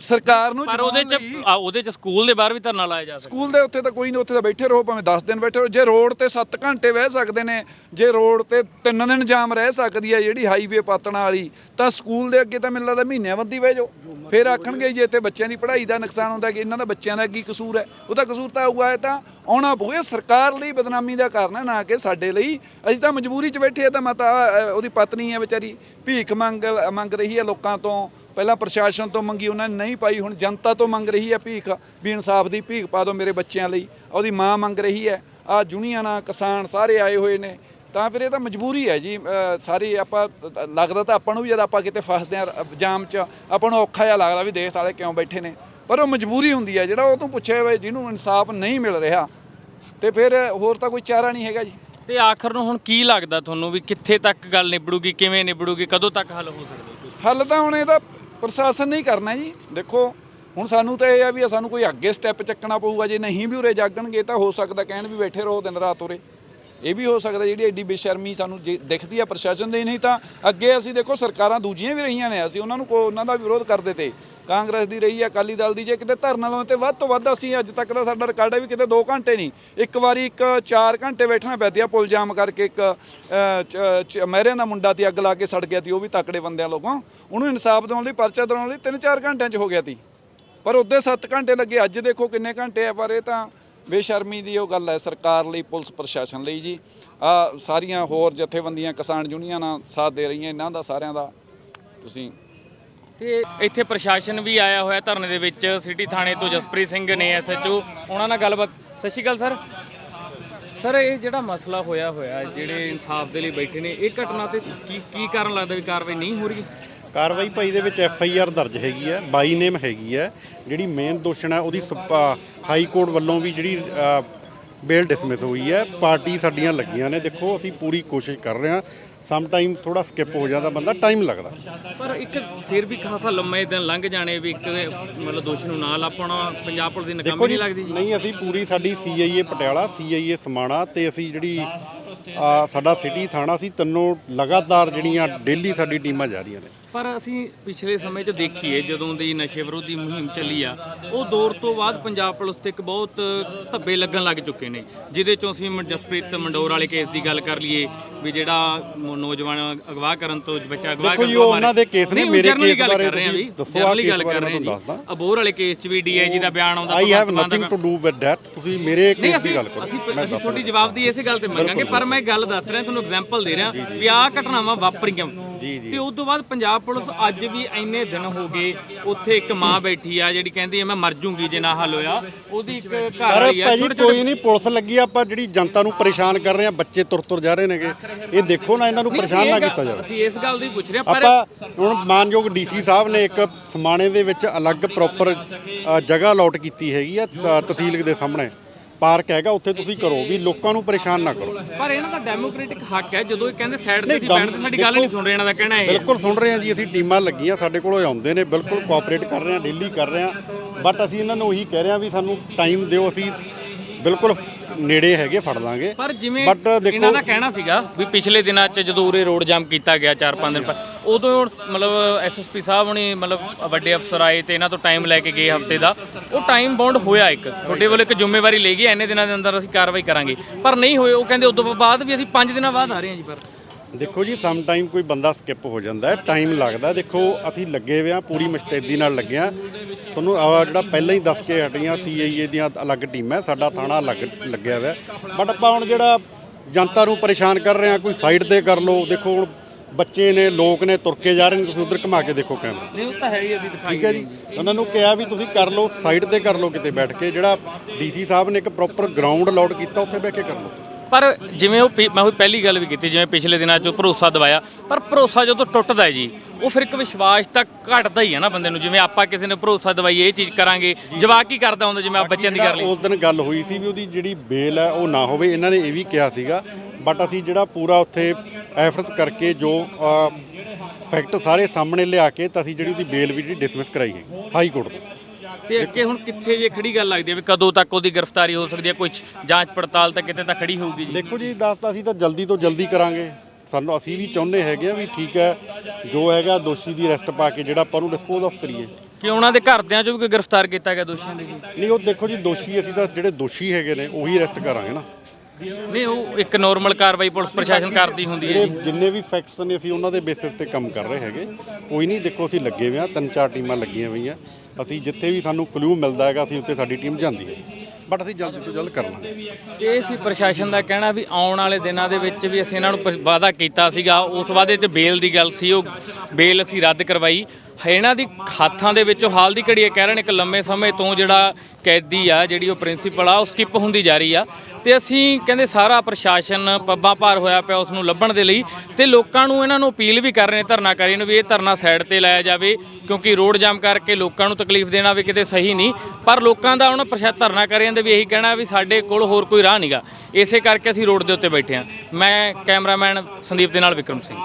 ਸਰਕਾਰ ਨੂੰ ਪਰ ਉਹਦੇ ਚ ਜਗਾਉਣ ਲਈ- ਆ, ਉਹਦੇ ਚ ਸਕੂਲ ਦੇ ਬਾਹਰ ਵੀ ਧਰਨਾ ਲਾਇਆ ਜਾ ਸਕਦਾ। ਸਕੂਲ ਦੇ ਉੱਥੇ ਤਾਂ ਕੋਈ ਨਹੀਂ ਉੱਥੇ ਤਾਂ ਬੈਠੇ ਰਹੋ ਭਾਵੇਂ 10 ਦਿਨ ਬੈਠੇ ਰਹੋ। ਜੇ ਰੋਡ ਤੇ 7 ਘੰਟੇ ਬਹਿ ਸਕਦੇ ਨੇ ਜੇ ਰੋਡ ਤੇ 3 ਦਿਨ ਜਾਮ ਰਹਿ ਸਕਦੀ ਹੈ ਜਿਹੜੀ ਹਾਈਵੇ ਪਾਤਣਾ ਵਾਲੀ ਤਾਂ ਸਕੂਲ ਦੇ ਅੱਗੇ ਤਾਂ ਮੈਨੂੰ ਲੱਗਦਾ ਮਹੀਨਿਆਂ ਬੰਦੀ ਬਹਿ ਜਾਓ। ਫਿਰ ਆਖਣਗੇ ਜੇ ਇੱਥੇ ਬੱਚਿਆਂ ਦੀ ਪੜ੍ਹਾਈ ਦਾ ਨੁਕਸਾਨ ਹੁੰਦਾ ਕਿ ਇਹਨਾਂ ਦਾ ਬੱਚਿਆਂ ਦਾ ਕੀ ਕਸੂਰ ਹੈ? ਉਹਦਾ ਕਸੂਰ ਤਾਂ ਹੋਊਗਾ ਇਹ ਤਾਂ ਆਉਣਾ ਪਊ ਇਹ ਸਰਕਾਰ ਲਈ ਬਦਨਾਮੀ ਦਾ ਕਾਰਨ ਹੈ ਨਾ ਕਿ ਸਾਡੇ ਲਈ। ਅਸੀਂ ਤਾਂ ਮਜਬੂਰੀ 'ਚ ਬੈਠੇ ਆ ਤਾਂ ਮਾਤਾ ਉਹਦੀ ਪਤਨੀ ਹੈ ਵਿਚਾਰੀ ਭੀਖ ਮੰਗ ਮੰਗ ਰਹੀ ਹੈ ਲੋਕਾਂ ਤੋਂ। ਪਹਿਲਾਂ ਪ੍ਰਸ਼ਾਸਨ ਤੋਂ ਮੰਗੀ ਉਹਨਾਂ ਨੇ ਨਹੀਂ ਪਾਈ ਹੁਣ ਜਨਤਾ ਤੋਂ ਮੰਗ ਰਹੀ ਹੈ ਭੀਖ ਵੀ ਇਨਸਾਫ ਦੀ ਭੀਖ ਪਾ ਦਿਓ ਮੇਰੇ ਬੱਚਿਆਂ ਲਈ ਉਹਦੀ ਮਾਂ ਮੰਗ ਰਹੀ ਹੈ। ਆ ਜੁਨੀਅਰਾਂ ਕਿਸਾਨ ਸਾਰੇ ਆਏ ਹੋਏ ਨੇ ਤਾਂ ਫਿਰ ਇਹ ਤਾਂ ਮਜਬੂਰੀ ਹੈ ਜੀ ਸਾਰੀ ਆਪਾਂ ਲੱਗਦਾ ਤਾਂ ਆਪਾਂ ਨੂੰ ਵੀ ਜਦ ਆਪਾਂ ਕਿਤੇ ਫਸਦੇ ਆ ਜਾਮ 'ਚ ਆਪਾਂ ਨੂੰ ਔਖਾ ਜਿਹਾ ਲੱਗਦਾ ਵੀ ਦੇਸ਼ ਵਾਲੇ ਕਿਉਂ ਬੈਠੇ ਨੇ। ਪਰ ਉਹ ਮਜਬੂਰੀ ਹੁੰਦੀ ਹੈ ਜਿਹੜਾ ਉਹ ਤੋਂ ਪੁੱਛਿਆ ਹੋਵੇ ਜਿਹਨੂੰ ਇਨਸਾਫ ਨਹੀਂ ਮਿਲ ਰਿਹਾ ਤੇ ਫਿਰ ਹੋਰ ਤਾਂ ਕੋਈ ਚਾਰਾ ਨਹੀਂ ਹੈਗਾ ਜੀ। ਤੇ ਆਖਰ ਨੂੰ ਹੁਣ ਕੀ ਲੱਗਦਾ ਤੁਹਾਨੂੰ ਵੀ ਕਿੱਥੇ ਤੱਕ ਗੱਲ ਨਿਬੜੂਗੀ ਕਿਵੇਂ ਨਿਬੜੂਗੀ ਕਦੋਂ ਤੱਕ ਹੱਲ ਹੋ ਸਕਦਾ ਹੱਲ ਤਾਂ ਹੁਣ ਇਹਦਾ ਪ੍ਰਸ਼ਾਸਨ ਨਹੀਂ ਕਰਨਾ ਜੀ। ਦੇਖੋ, ਹੁਣ ਸਾਨੂੰ ਤਾਂ ਇਹ ਆ ਵੀ ਸਾਨੂੰ ਕੋਈ ਅੱਗੇ ਸਟੈਪ ਚੱਕਣਾ ਪਊਗਾ। ਜੇ ਨਹੀਂ ਵੀ ਉਰੇ ਜਾਗਣਗੇ ਤਾਂ ਹੋ ਸਕਦਾ ਕਹਿਣ ਵੀ ਬੈਠੇ ਰਹੋ ਦਿਨ ਰਾਤ ਉਰੇ। ਇਹ ਵੀ ਹੋ ਸਕਦਾ ਜਿਹੜੀ ਐਡੀ ਬੇਸ਼ਰਮੀ ਸਾਨੂੰ ਜੇ ਦਿਖਦੀ ਆ ਪ੍ਰਸ਼ਾਸਨ ਦੇ, ਨਹੀਂ ਤਾਂ ਅੱਗੇ ਅਸੀਂ ਦੇਖੋ ਸਰਕਾਰਾਂ ਦੂਜੀਆਂ ਵੀ ਰਹੀਆਂ ਨੇ, ਅਸੀਂ ਉਹਨਾਂ ਨੂੰ ਕੋ ਉਹਨਾਂ ਦਾ ਵਿਰੋਧ ਕਰਦੇ ਤੇ। ਕਾਂਗਰਸ ਦੀ ਰਹੀ ਹੈ ਅਕਾਲੀ ਦਲ ਦੀ, ਜੇ ਕਿਤੇ ਧਰਨਾ ਲਾਉਣ ਤੇ ਵੱਧ ਤੋਂ ਵੱਧ ਅਸੀਂ ਅੱਜ ਤੱਕ ਦਾ ਸਾਡਾ ਰਿਕਾਰਡ ਹੈ ਵੀ ਕਿਤੇ 2 ਘੰਟੇ ਨਹੀਂ। ਇੱਕ ਵਾਰੀ ਇੱਕ 4 ਘੰਟੇ ਬੈਠਣਾ ਪੈ ਗਿਆ ਪੁਲ ਜਾਮ ਕਰਕੇ ਇੱਕ ਚ- ਮਹਿਰਿਆਂ ਦਾ ਮੁੰਡਾ ਤੇ ਅੱਗ ਲਾ ਕੇ ਸੜ ਗਿਆ ਤੀ, ਉਹ ਵੀ ਤਕੜੇ ਬੰਦਿਆਂ ਲੋਕਾਂ ਉਹਨੂੰ ਇਨਸਾਫ ਦਿਵਾਉਣ ਲਈ ਪਰਚਾ ਦਿਵਾਉਣ ਲਈ 3-4 ਘੰਟਿਆਂ 'ਚ ਹੋ ਗਿਆ ਤੀ। ਪਰ ਉਹਦੇ 7 ਘੰਟੇ ਲੱਗੇ, ਅੱਜ ਦੇਖੋ ਕਿੰਨੇ ਘੰਟੇ ਆ, ਪਰ ਇਹ ਤਾਂ ਬੇਸ਼ਰਮੀ ਦੀ ਉਹ ਗੱਲ ਹੈ, ਸਰਕਾਰ ਲਈ, ਪੁਲਿਸ ਪ੍ਰਸ਼ਾਸਨ ਲਈ ਜੀ। ਆ ਸਾਰੀਆਂ ਹੋਰ ਜਥੇਬੰਦੀਆਂ, ਕਿਸਾਨ ਯੂਨੀਅਨਾਂ ਸਾਥ ਦੇ ਰਹੀਆਂ, ਇਹਨਾਂ ਦਾ, ਸਾਰਿਆਂ ਦਾ। ਤੁਸੀਂ ਤੇ ਇੱਥੇ ਪ੍ਰਸ਼ਾਸਨ ਵੀ ਆਇਆ ਹੋਇਆ ਧਰਨੇ ਦੇ ਵਿੱਚ, ਸਿਟੀ ਥਾਣੇ ਤੋਂ ਜਸਪ੍ਰੀਤ ਸਿੰਘ ਨੇ ਐਸਐਚਓ ਉਹਨਾਂ ਨਾਲ ਗੱਲਬਾਤ। ਸਤਿ ਸ਼੍ਰੀ ਅਕਾਲ ਸਰ। ਸਰ, ਇਹ ਜਿਹੜਾ ਮਸਲਾ ਹੋਇਆ ਹੋਇਆ, ਜਿਹੜੇ ਇਨਸਾਫ ਦੇ ਲਈ ਬੈਠੇ ਨੇ, ਇਹ ਘਟਨਾ ਤੇ ਕੀ ਕੀ ਕਾਰਨ ਲੱਗਦਾ ਵੀ ਕਾਰਵਾਈ ਨਹੀਂ ਹੋ ਰਹੀ? ਕਾਰਵਾਈ ਭਾਈ ਦੇ ਵਿੱਚ ਐਫ ਆਈ ਆਰ ਦਰਜ ਹੈਗੀ ਹੈ, ਬਾਈ ਨੇਮ ਹੈਗੀ ਹੈ, ਜਿਹੜੀ ਮੇਨ ਦੋਸ਼ਣ ਹੈ, ਉਹਦੀ ਹਾਈ ਕੋਰਟ ਵੱਲੋਂ ਵੀ ਜਿਹੜੀ ਬੇਲ ਡਿਸਮਿਸ ਹੋਈ ਹੈ, ਪਾਰਟੀ ਸਾਡੀਆਂ ਲੱਗੀਆਂ ਨੇ, ਦੇਖੋ ਅਸੀਂ ਪੂਰੀ ਕੋਸ਼ਿਸ਼ ਕਰ ਰਹੇ ਹਾਂ ਸਮ ਟਾਈਮ ਥੋੜਾ ਸਕਿਪ ਹੋ ਜਾਂਦਾ ਬੰਦਾ ਟਾਈਮ ਲੱਗਦਾ। ਪਰ ਇੱਕ ਫਿਰ ਵੀ ਖਾਸਾ ਲੰਮੇ ਦਿਨ ਲੰਘ ਜਾਣੇ ਵੀ ਇੱਕ ਮਤਲਬ ਦੋਸ਼ੀ ਨੂੰ ਨਾਲ ਆਪਣਾ ਪੰਜਾਬ ਪੁਲਿਸ ਦੀ ਨਕਾਮੀ ਨਹੀਂ ਲੱਗਦੀ ਜੀ। ਨਹੀਂ ਅਸੀਂ ਪੂਰੀ ਸਾਡੀ ਸੀਆਈਏ ਪਟਿਆਲਾ ਸੀਆਈਏ ਸਮਾਣਾ ਤੇ ਅਸੀਂ ਜਿਹੜੀ ਆ, ਸਾਡਾ ਸਿਟੀ ਥਾਣਾ ਸੀ ਤਿੰਨੋਂ ਲਗਾਤਾਰ ਜਿਹੜੀਆਂ ਡੇਲੀ ਸਾਡੀ ਟੀਮਾਂ ਜਾ ਰਹੀਆਂ ਨੇ। ਪਰ ਅਸੀਂ ਪਿਛਲੇ ਸਮੇਂ 'ਚ ਦੇਖੀਏ ਜਦੋਂ ਦੀ ਨਸ਼ੇ ਵਿਰੋਧੀ ਮੁਹਿੰਮ ਚੱਲੀ ਆ ਉਹ ਦੌਰ ਤੋਂ ਬਾਅਦ ਪੰਜਾਬ ਪੁਲਿਸ ਤੇ ਇੱਕ ਬਹੁਤ ਧੱਬੇ ਲੱਗਣ ਲੱਗ ਚੁੱਕੇ ਨੇ ਜਿਹਦੇ ਚੋਂ ਅਸੀਂ ਜਸਪ੍ਰੀਤ ਮੰਡੋਰ ਵਾਲੇ ਕੇਸ ਦੀ ਗੱਲ ਕਰ ਲਈਏ ਵੀ ਜਿਹੜਾ ਨੌਜਵਾਨ ਅਗਵਾ ਕਰਨ ਤੋਂ ਬੱਚਾ ਅਗਵਾ ਕਰਨ ਤੋਂ ਉਹਨਾਂ ਦੇ ਕੇਸ ਨੇ, ਮੇਰੇ ਕੇਸ ਬਾਰੇ ਤੁਸੀਂ ਦੱਸੋ, generally ਕੇਸ ਬਾਰੇ ਮੈਂ ਤੁਹਾਨੂੰ। ਦੱਸਦਾ। ਅਬੋਹਰ ਵਾਲੇ ਕੇਸ 'ਚ ਵੀ ਡੀਆਈਜੀ ਦਾ ਬਿਆਨ ਆਉਂਦਾ I have nothing to do with that ਤੁਸੀਂ ਮੇਰੇ ਕੇਸ ਦੀ ਗੱਲ ਕਰੋ ਅਸੀਂ ਮੈਂ ਅਸੀਂ ਤੁਹਾਡੀ ਰਿਹਾ। ਜਵਾਬ ਦੀ ਇਸੇ ਗੱਲ ਤੇ ਮੰਗਾਂਗੇ ਪਰ ਮੈਂ ਗੱਲ ਦੱਸ ਰਿਹਾ ਤੁਹਾਨੂੰ ਐਗਜ਼ਾਮਪਲ ਦੇ ਰਿਹਾ ਵੀ ਆਹ ਘਟਨਾਵਾਂ ਵਾਪਰੀਆਂ ਜੀ, ਜੀ। ਤੇ ਉਸ ਤੋਂ ਬਾਅਦ ਪੰਜਾਬ ਪੁਲਿਸ ਅੱਜ ਵੀ ਇੰਨੇ ਦਿਨ ਹੋ ਗਏ ਉੱਥੇ ਇੱਕ ਮਾਂ ਬੈਠੀ ਆ ਜਿਹੜੀ ਕਹਿੰਦੀ ਆ ਮੈਂ ਮਰ ਜੂੰਗੀ ਜੇ ਨਾ ਹੱਲ ਹੋਇਆ। ਉਹਦੀ ਇੱਕ ਘਰ ਪਰ ਵਾਲੀ ਆ ਭਾਜੀ ਛੋਟੇ ਕੋਈ ਨਹੀਂ ਪੁਲਿਸ ਲੱਗੀ ਆ, ਆਪਾਂ ਜਿਹੜੀ ਜਨਤਾ ਨੂੰ ਪਰੇਸ਼ਾਨ ਕਰ ਰਹੇ ਆ ਬੱਚੇ ਤੁਰ ਤੁਰ ਜਾ ਰਹੇ ਨੇਗੇ। ਇਹ ਦੇਖੋ ਨਾ ਇਹਨਾਂ ਨੂੰ ਪਰੇਸ਼ਾਨ ਨਾ ਕੀਤਾ ਜਾਵੇ। ਅਸੀਂ ਇਸ ਗੱਲ ਦੀ ਪੁੱਛ ਰਹੇ ਹਾਂ, ਪਰ ਆਪਾਂ ਹੁਣ ਮਾਨਯੋਗ ਡੀਸੀ ਸਾਹਿਬ ਨੇ ਇੱਕ ਸਮਾਣੇ ਦੇ ਵਿੱਚ ਅਲੱਗ ਪ੍ਰੋਪਰ ਜਗ੍ਹਾ ਅਲਾਟ ਕੀਤੀ ਹੈਗੀ ਆ ਅ, ਤਹਿਸੀਲ ਦੇ ਸਾਹਮਣੇ। ਪਾਰਕ ਹੈਗਾ ਉੱਥੇ ਤੁਸੀਂ ਕਰੋ ਵੀ ਲੋਕਾਂ ਨੂੰ ਪਰੇਸ਼ਾਨ ਨਾ ਕਰੋ। ਪਰ ਇਹਨਾਂ ਦਾ ਡੈਮੋਕ੍ਰੈਟਿਕ ਹੱਕ ਹੈ ਜਦੋਂ ਇਹ ਕਹਿੰਦੇ ਸਾਈਡ ਤੇ ਦਮ- ਬੈਠਦੇ ਸਾਡੀ ਗੱਲ ਨਹੀਂ ਸੁਣ ਰਹੇ ਇਹਨਾਂ ਦਾ ਕਹਿਣਾ ਹੈ ਬਿਲਕੁਲ ਸੁਣ ਰਹੇ ਹਾਂ ਜੀ ਅਸੀਂ ਟੀਮਾਂ ਲੱਗੀਆਂ ਸਾਡੇ ਕੋਲ ਆਉਂਦੇ ਨੇ ਬਿਲਕੁਲ ਕੋਆਪਰੇਟ ਕਰ ਰਹੇ ਹਾਂ ਡੇਲੀ ਕਰ ਰਹੇ ਹਾਂ। ਬਟ ਅਸੀਂ ਇਹਨਾਂ ਨੂੰ ਇਹੀ ਕਹਿ ਰਹੇ ਹਾਂ ਵੀ ਸਾਨੂੰ ਟਾਈਮ ਦਿਓ ਅਸੀਂ ਬਿਲਕੁਲ ਨੇੜੇ ਹੈਗੇ ਫੜ ਲਾਂਗੇ। ਪਰ ਜਿਵੇਂ ਇਹਨਾਂ ਦਾ ਕਹਿਣਾ ਸੀਗਾ ਵੀ ਪਿਛਲੇ ਦਿਨਾਂ 'ਚ ਜਦੋਂ ਉਰੇ ਰੋਡ ਜਾਮ ਕੀਤਾ ਗਿਆ 4-5 ਦਿਨ ਪਹਿਲਾਂ ਉਦੋਂ ਮਤਲਬ ਐਸਐਸਪੀ ਸਾਹਿਬ ਹੁਣੀ ਮਤਲਬ ਵੱਡੇ ਅਫਸਰ ਆਏ ਤੇ ਇਹਨਾਂ ਤੋਂ ਟਾਈਮ ਲੈ ਕੇ ਗਏ ਹਫ਼ਤੇ ਦਾ। ਉਹ ਟਾਈਮ ਬਾਉਂਡ ਹੋਇਆ ਇੱਕ। ਤੁਹਾਡੇ ਵੱਲੋਂ ਇੱਕ ਜ਼ਿੰਮੇਵਾਰੀ ਲਈ ਗਈ, ਇੰਨੇ ਦਿਨਾਂ ਦੇ ਅੰਦਰ ਅਸੀਂ ਕਾਰਵਾਈ ਕਰਾਂਗੇ। ਪਰ ਨਹੀਂ ਹੋਏ, ਉਹ ਕਹਿੰਦੇ ਉਦੋਂ ਬਾਅਦ ਵੀ ਅਸੀਂ 5 ਦਿਨਾਂ ਬਾਅਦ ਆ ਰਹੇ ਹਾਂ ਜੀ, ਪਰ। ਦੇਖੋ ਜੀ ਸਮ ਟਾਈਮ ਕੋਈ ਬੰਦਾ ਸਕਿਪ ਹੋ ਜਾਂਦਾ ਹੈ ਟਾਈਮ ਲੱਗਦਾ ਦੇਖੋ, ਅਸੀਂ ਲੱਗੇ ਹੋਏ ਹਾਂ, ਪੂਰੀ ਮੁਸਤੈਦੀ ਨਾਲ ਲੱਗੇ ਹਾਂ। ਤੁਹਾਨੂੰ ਆਹ ਜਿਹੜਾ ਪਹਿਲਾਂ ਹੀ ਦੱਸ ਕੇ ਹਟੀਆਂ ਸੀਆਈਏ ਦੀਆਂ ਅਲੱਗ ਟੀਮਾਂ ਸਾਡਾ ਥਾਣਾ ਅਲੱਗ ਲੱਗਿਆ ਹੋਇਆ ਬਟ ਆਪਾਂ ਹੁਣ ਜਿਹੜਾ ਜਨਤਾ ਨੂੰ ਪਰੇਸ਼ਾਨ ਕਰ ਰਹੇ ਹਾਂ, ਕੋਈ ਸਾਈਡ ਤੇ ਕਰ ਲਓ, ਦੇਖੋ ਹੁਣ ਬੱਚੇ ਨੇ ਲੋਕ ਨੇ ਤੁਰ ਕੇ ਜਾ ਰਹੇ ਨੇ ਤੁਸੀਂ ਉਧਰ ਘੁਮਾ ਕੇ ਦੇਖੋ ਕੈਮਰਾ। ਨਹੀਂ ਉਹ ਤਾਂ ਹੈ ਹੀ ਅਸੀਂ ਦਿਖਾਈ ਠੀਕ ਹੈ ਜੀ? ਉਹਨਾਂ ਨੂੰ ਕਿਹਾ ਵੀ ਤੁਸੀਂ ਕਰ ਲਓ ਸਾਈਡ ਤੇ ਕਰ ਲਓ ਕਿਤੇ ਬੈਠ ਕੇ ਜਿਹੜਾ ਡੀਸੀ ਸਾਹਿਬ ਨੇ ਇੱਕ ਪ੍ਰੋਪਰ ਗਰਾਊਂਡ ਅਲਾਟ ਕੀਤਾ ਉੱਥੇ ਬਹਿ ਕੇ ਕਰ ਲਓ। ਪਰ ਜਿਵੇਂ ਉਹ ਪਿ- ਮੈਂ ਉਹ ਪਹਿਲੀ ਗੱਲ ਵੀ ਕੀਤੀ ਜਿਵੇਂ ਪਿਛਲੇ ਦਿਨਾਂ 'ਚ ਭਰੋਸਾ ਦਵਾਇਆ ਪਰ ਭਰੋਸਾ ਜਦੋਂ ਟੁੱਟਦਾ ਹੈ ਜੀ ਉਹ ਫਿਰ ਇੱਕ ਵਿਸ਼ਵਾਸ ਤਾਂ ਘਟਦਾ ਹੀ ਹੈ ਨਾ ਬੰਦੇ ਨੂੰ ਜਿਵੇਂ ਆਪਾਂ ਕਿਸੇ ਨੇ ਭਰੋਸਾ ਦਵਾਈ ਇਹ ਚੀਜ਼ ਕਰਾਂਗੇ ਜਵਾਕ ਹੀ ਕਰਦਾ ਹੁੰਦਾ ਜਿਵੇਂ ਆਪ ਬੱਚਿਆਂ ਦੀ ਕਰ ਲਈ? ਉਸ ਦਿਨ ਗੱਲ ਹੋਈ ਸੀ ਵੀ ਉਹਦੀ ਜਿਹੜੀ ਬੇਲ ਹੈ ਉਹ ਨਾ ਹੋਵੇ ਇਹਨਾਂ ਨੇ ਇਹ ਵੀ ਕਿਹਾ ਸੀਗਾ ਬਟ ਅਸੀਂ ਜਿਹੜਾ ਪੂਰਾ ਉੱਥੇ ਐਫਰਟਸ ਕਰਕੇ ਜੋ ਫੈਕਟ ਸਾਰੇ ਸਾਹਮਣੇ ਲਿਆ ਕੇ ਤਾਂ ਅਸੀਂ ਜਿਹੜੀ ਉਹਦੀ ਬੇਲ ਵੀ ਜਿਹੜੀ ਡਿਸਮਿਸ ਕਰਾਈ ਹੈ ਹਾਈ ਕੋਰਟ ਤੋਂ। ਤੇ ਅੱਗੇ ਹੁਣ ਕਿੱਥੇ ਜੇ ਖੜੀ ਗੱਲ ਲੱਗਦੀ ਹੈ ਵੀ ਕਦੋਂ ਤੱਕ ਉਹਦੀ ਗ੍ਰਿਫਤਾਰੀ ਹੋ ਸਕਦੀ ਹੈ ਕੋਈ ਜਾਂਚ ਪੜਤਾਲ ਤਾਂ ਕਿਤੇ ਤਾਂ ਖੜੀ ਹੋਊਗੀ ਜੀ। ਦੇਖੋ ਜੀ ਦੱਸਤਾ ਅਸੀਂ ਤਾਂ ਜਲਦੀ ਤੋਂ ਜਲਦੀ ਕਰਾਂਗੇ। ਸਾਨੂੰ ਅਸੀਂ ਵੀ ਚਾਹੁੰਦੇ ਹੈਗੇ ਆ ਵੀ ਠੀਕ ਹੈ ਜੋ ਹੈਗਾ ਦੋਸ਼ੀ ਦੀ ਅਰੈਸਟ ਪਾ ਕੇ ਜਿਹੜਾ ਆਪਾਂ ਨੂੰ ਡਿਸਪੋਜ਼ ਆਫ ਕਰੀਏ। ਕਿ ਉਹਨਾਂ ਦੇ ਘਰਦਿਆਂ ਚੋਂ ਵੀ ਕੋਈ ਗ੍ਰਿਫਤਾਰ ਕੀਤਾ ਗਿਆ ਦੋਸ਼ੀਆਂ ਦੇ ਜੀ? ਨਹੀਂ ਉਹ ਦੇਖੋ ਜੀ ਦੋਸ਼ੀ ਅਸੀਂ ਤਾਂ ਜਿਹੜੇ ਦੋਸ਼ੀ ਹੈਗੇ ਨੇ ਉਹੀ ਅਰੈਸਟ ਕਰਾਂਗੇ ਨਾ। ਨਹੀਂ ਉਹ ਇੱਕ ਨਾਰਮਲ ਕਾਰਵਾਈ ਪੁਲਿਸ ਪ੍ਰਸ਼ਾਸਨ ਕਰਦੀ ਹੁੰਦੀ ਹੈ ਜਿਹੜੇ ਜਿੰਨੇ ਵੀ ਫੈਕਟਸ ਨੇ ਅਸੀਂ ਉਹਨਾਂ ਦੇ ਬੇਸਿਸ ਤੇ ਕੰਮ ਕਰ ਰਹੇ ਹੈਗੇ। ਕੋਈ ਨਹੀਂ ਦੇਖੋ ਅਸੀਂ ਲੱਗੇ ਹੋਏ ਆ ਤਿੰਨ ਚਾਰ ਟੀਮਾਂ ਲੱਗੀਆਂ ਹੋਈਆਂ। ਅਸੀਂ ਜਿੱਥੇ ਵੀ ਸਾਨੂੰ ਕਲੂ ਮਿਲਦਾ ਹੈਗਾ, ਅਸੀਂ ਉੱਥੇ ਸਾਡੀ ਟੀਮ ਜਾਂਦੀ ਹੈ। ਬਟ ਅਸੀਂ ਜਲਦ ਤੋਂ ਜਲਦ ਕਰਨਾ ਇਹ ਸੀ ਪ੍ਰਸ਼ਾਸਨ ਦਾ ਕਹਿਣਾ ਵੀ ਆਉਣ ਵਾਲੇ ਦਿਨਾਂ ਦੇ ਵਿੱਚ ਵੀ ਅਸੀਂ ਇਹਨਾਂ ਨੂੰ ਵਾਅਦਾ ਕੀਤਾ ਸੀਗਾ, ਉਸ ਵਾਅਦੇ ਤੇ ਬੇਲ ਦੀ ਗੱਲ ਸੀ, ਉਹ ਬੇਲ ਅਸੀਂ ਰੱਦ ਕਰਵਾਈ। ਇਹਨਾਂ ਦੀ ਹੱਥਾਂ ਦੇ ਵਿੱਚੋਂ ਹਾਲ ਦੀ ਘੜੀ ਇਹ ਕਹਿ ਰਹੇ ਨੇ ਇੱਕ ਲੰਮੇ ਸਮੇਂ ਤੋਂ ਜਿਹੜਾ ਕੈਦੀ ਆ, ਜਿਹੜੀ ਉਹ ਪ੍ਰਿੰਸੀਪਲ ਆ, ਉਹ ਸਕਿਪ ਹੁੰਦੀ ਜਾ ਰਹੀ ਆ। ਤੇ ਅਸੀਂ ਕਹਿੰਦੇ ਸਾਰਾ ਪ੍ਰਸ਼ਾਸਨ ਪੱਬਾਂ ਭਾਰ ਹੋਇਆ ਪਿਆ ਉਸ ਨੂੰ ਲੱਭਣ ਦੇ ਲਈ ਤੇ ਲੋਕਾਂ ਨੂੰ ਇਹਨਾਂ ਨੂੰ ਅਪੀਲ ਵੀ ਕਰ ਰਹੇ ਧਰਨਾਕਾਰੀਆਂ ਨੂੰ ਵੀ ਇਹ ਧਰਨਾ ਸਾਈਡ ਤੇ ਲਾਇਆ ਜਾਵੇ, ਕਿਉਂਕਿ ਰੋਡ ਜਾਮ ਕਰਕੇ ਲੋਕਾਂ ਨੂੰ ਤਕਲੀਫ ਦੇਣਾ ਵੀ ਕਿਤੇ ਸਹੀ ਨਹੀਂ, ਪਰ ਲੋਕਾਂ ਦਾ ਉਹਨਾਂ ਪ੍ਰਸ਼ਾ ਧਰਨਾਕਾਰੀਆਂ ਦੇ ਵੀ ਇਹੀ ਕਹਿਣਾ ਵੀ ਸਾਡੇ ਕੋਲ ਹੋਰ ਕੋਈ ਰਾਹ ਨਹੀਂਗਾ ਇਸੇ ਕਰਕੇ ਅਸੀਂ ਰੋਡ ਦੇ ਉੱਤੇ ਬੈਠੇ ਹਾਂ। ਮੈਂ ਕੈਮਰਾਮੈਨ ਸੰਦੀਪ ਦੇ ਨਾਲ ਵਿਕਰਮ ਸਿੰਘ।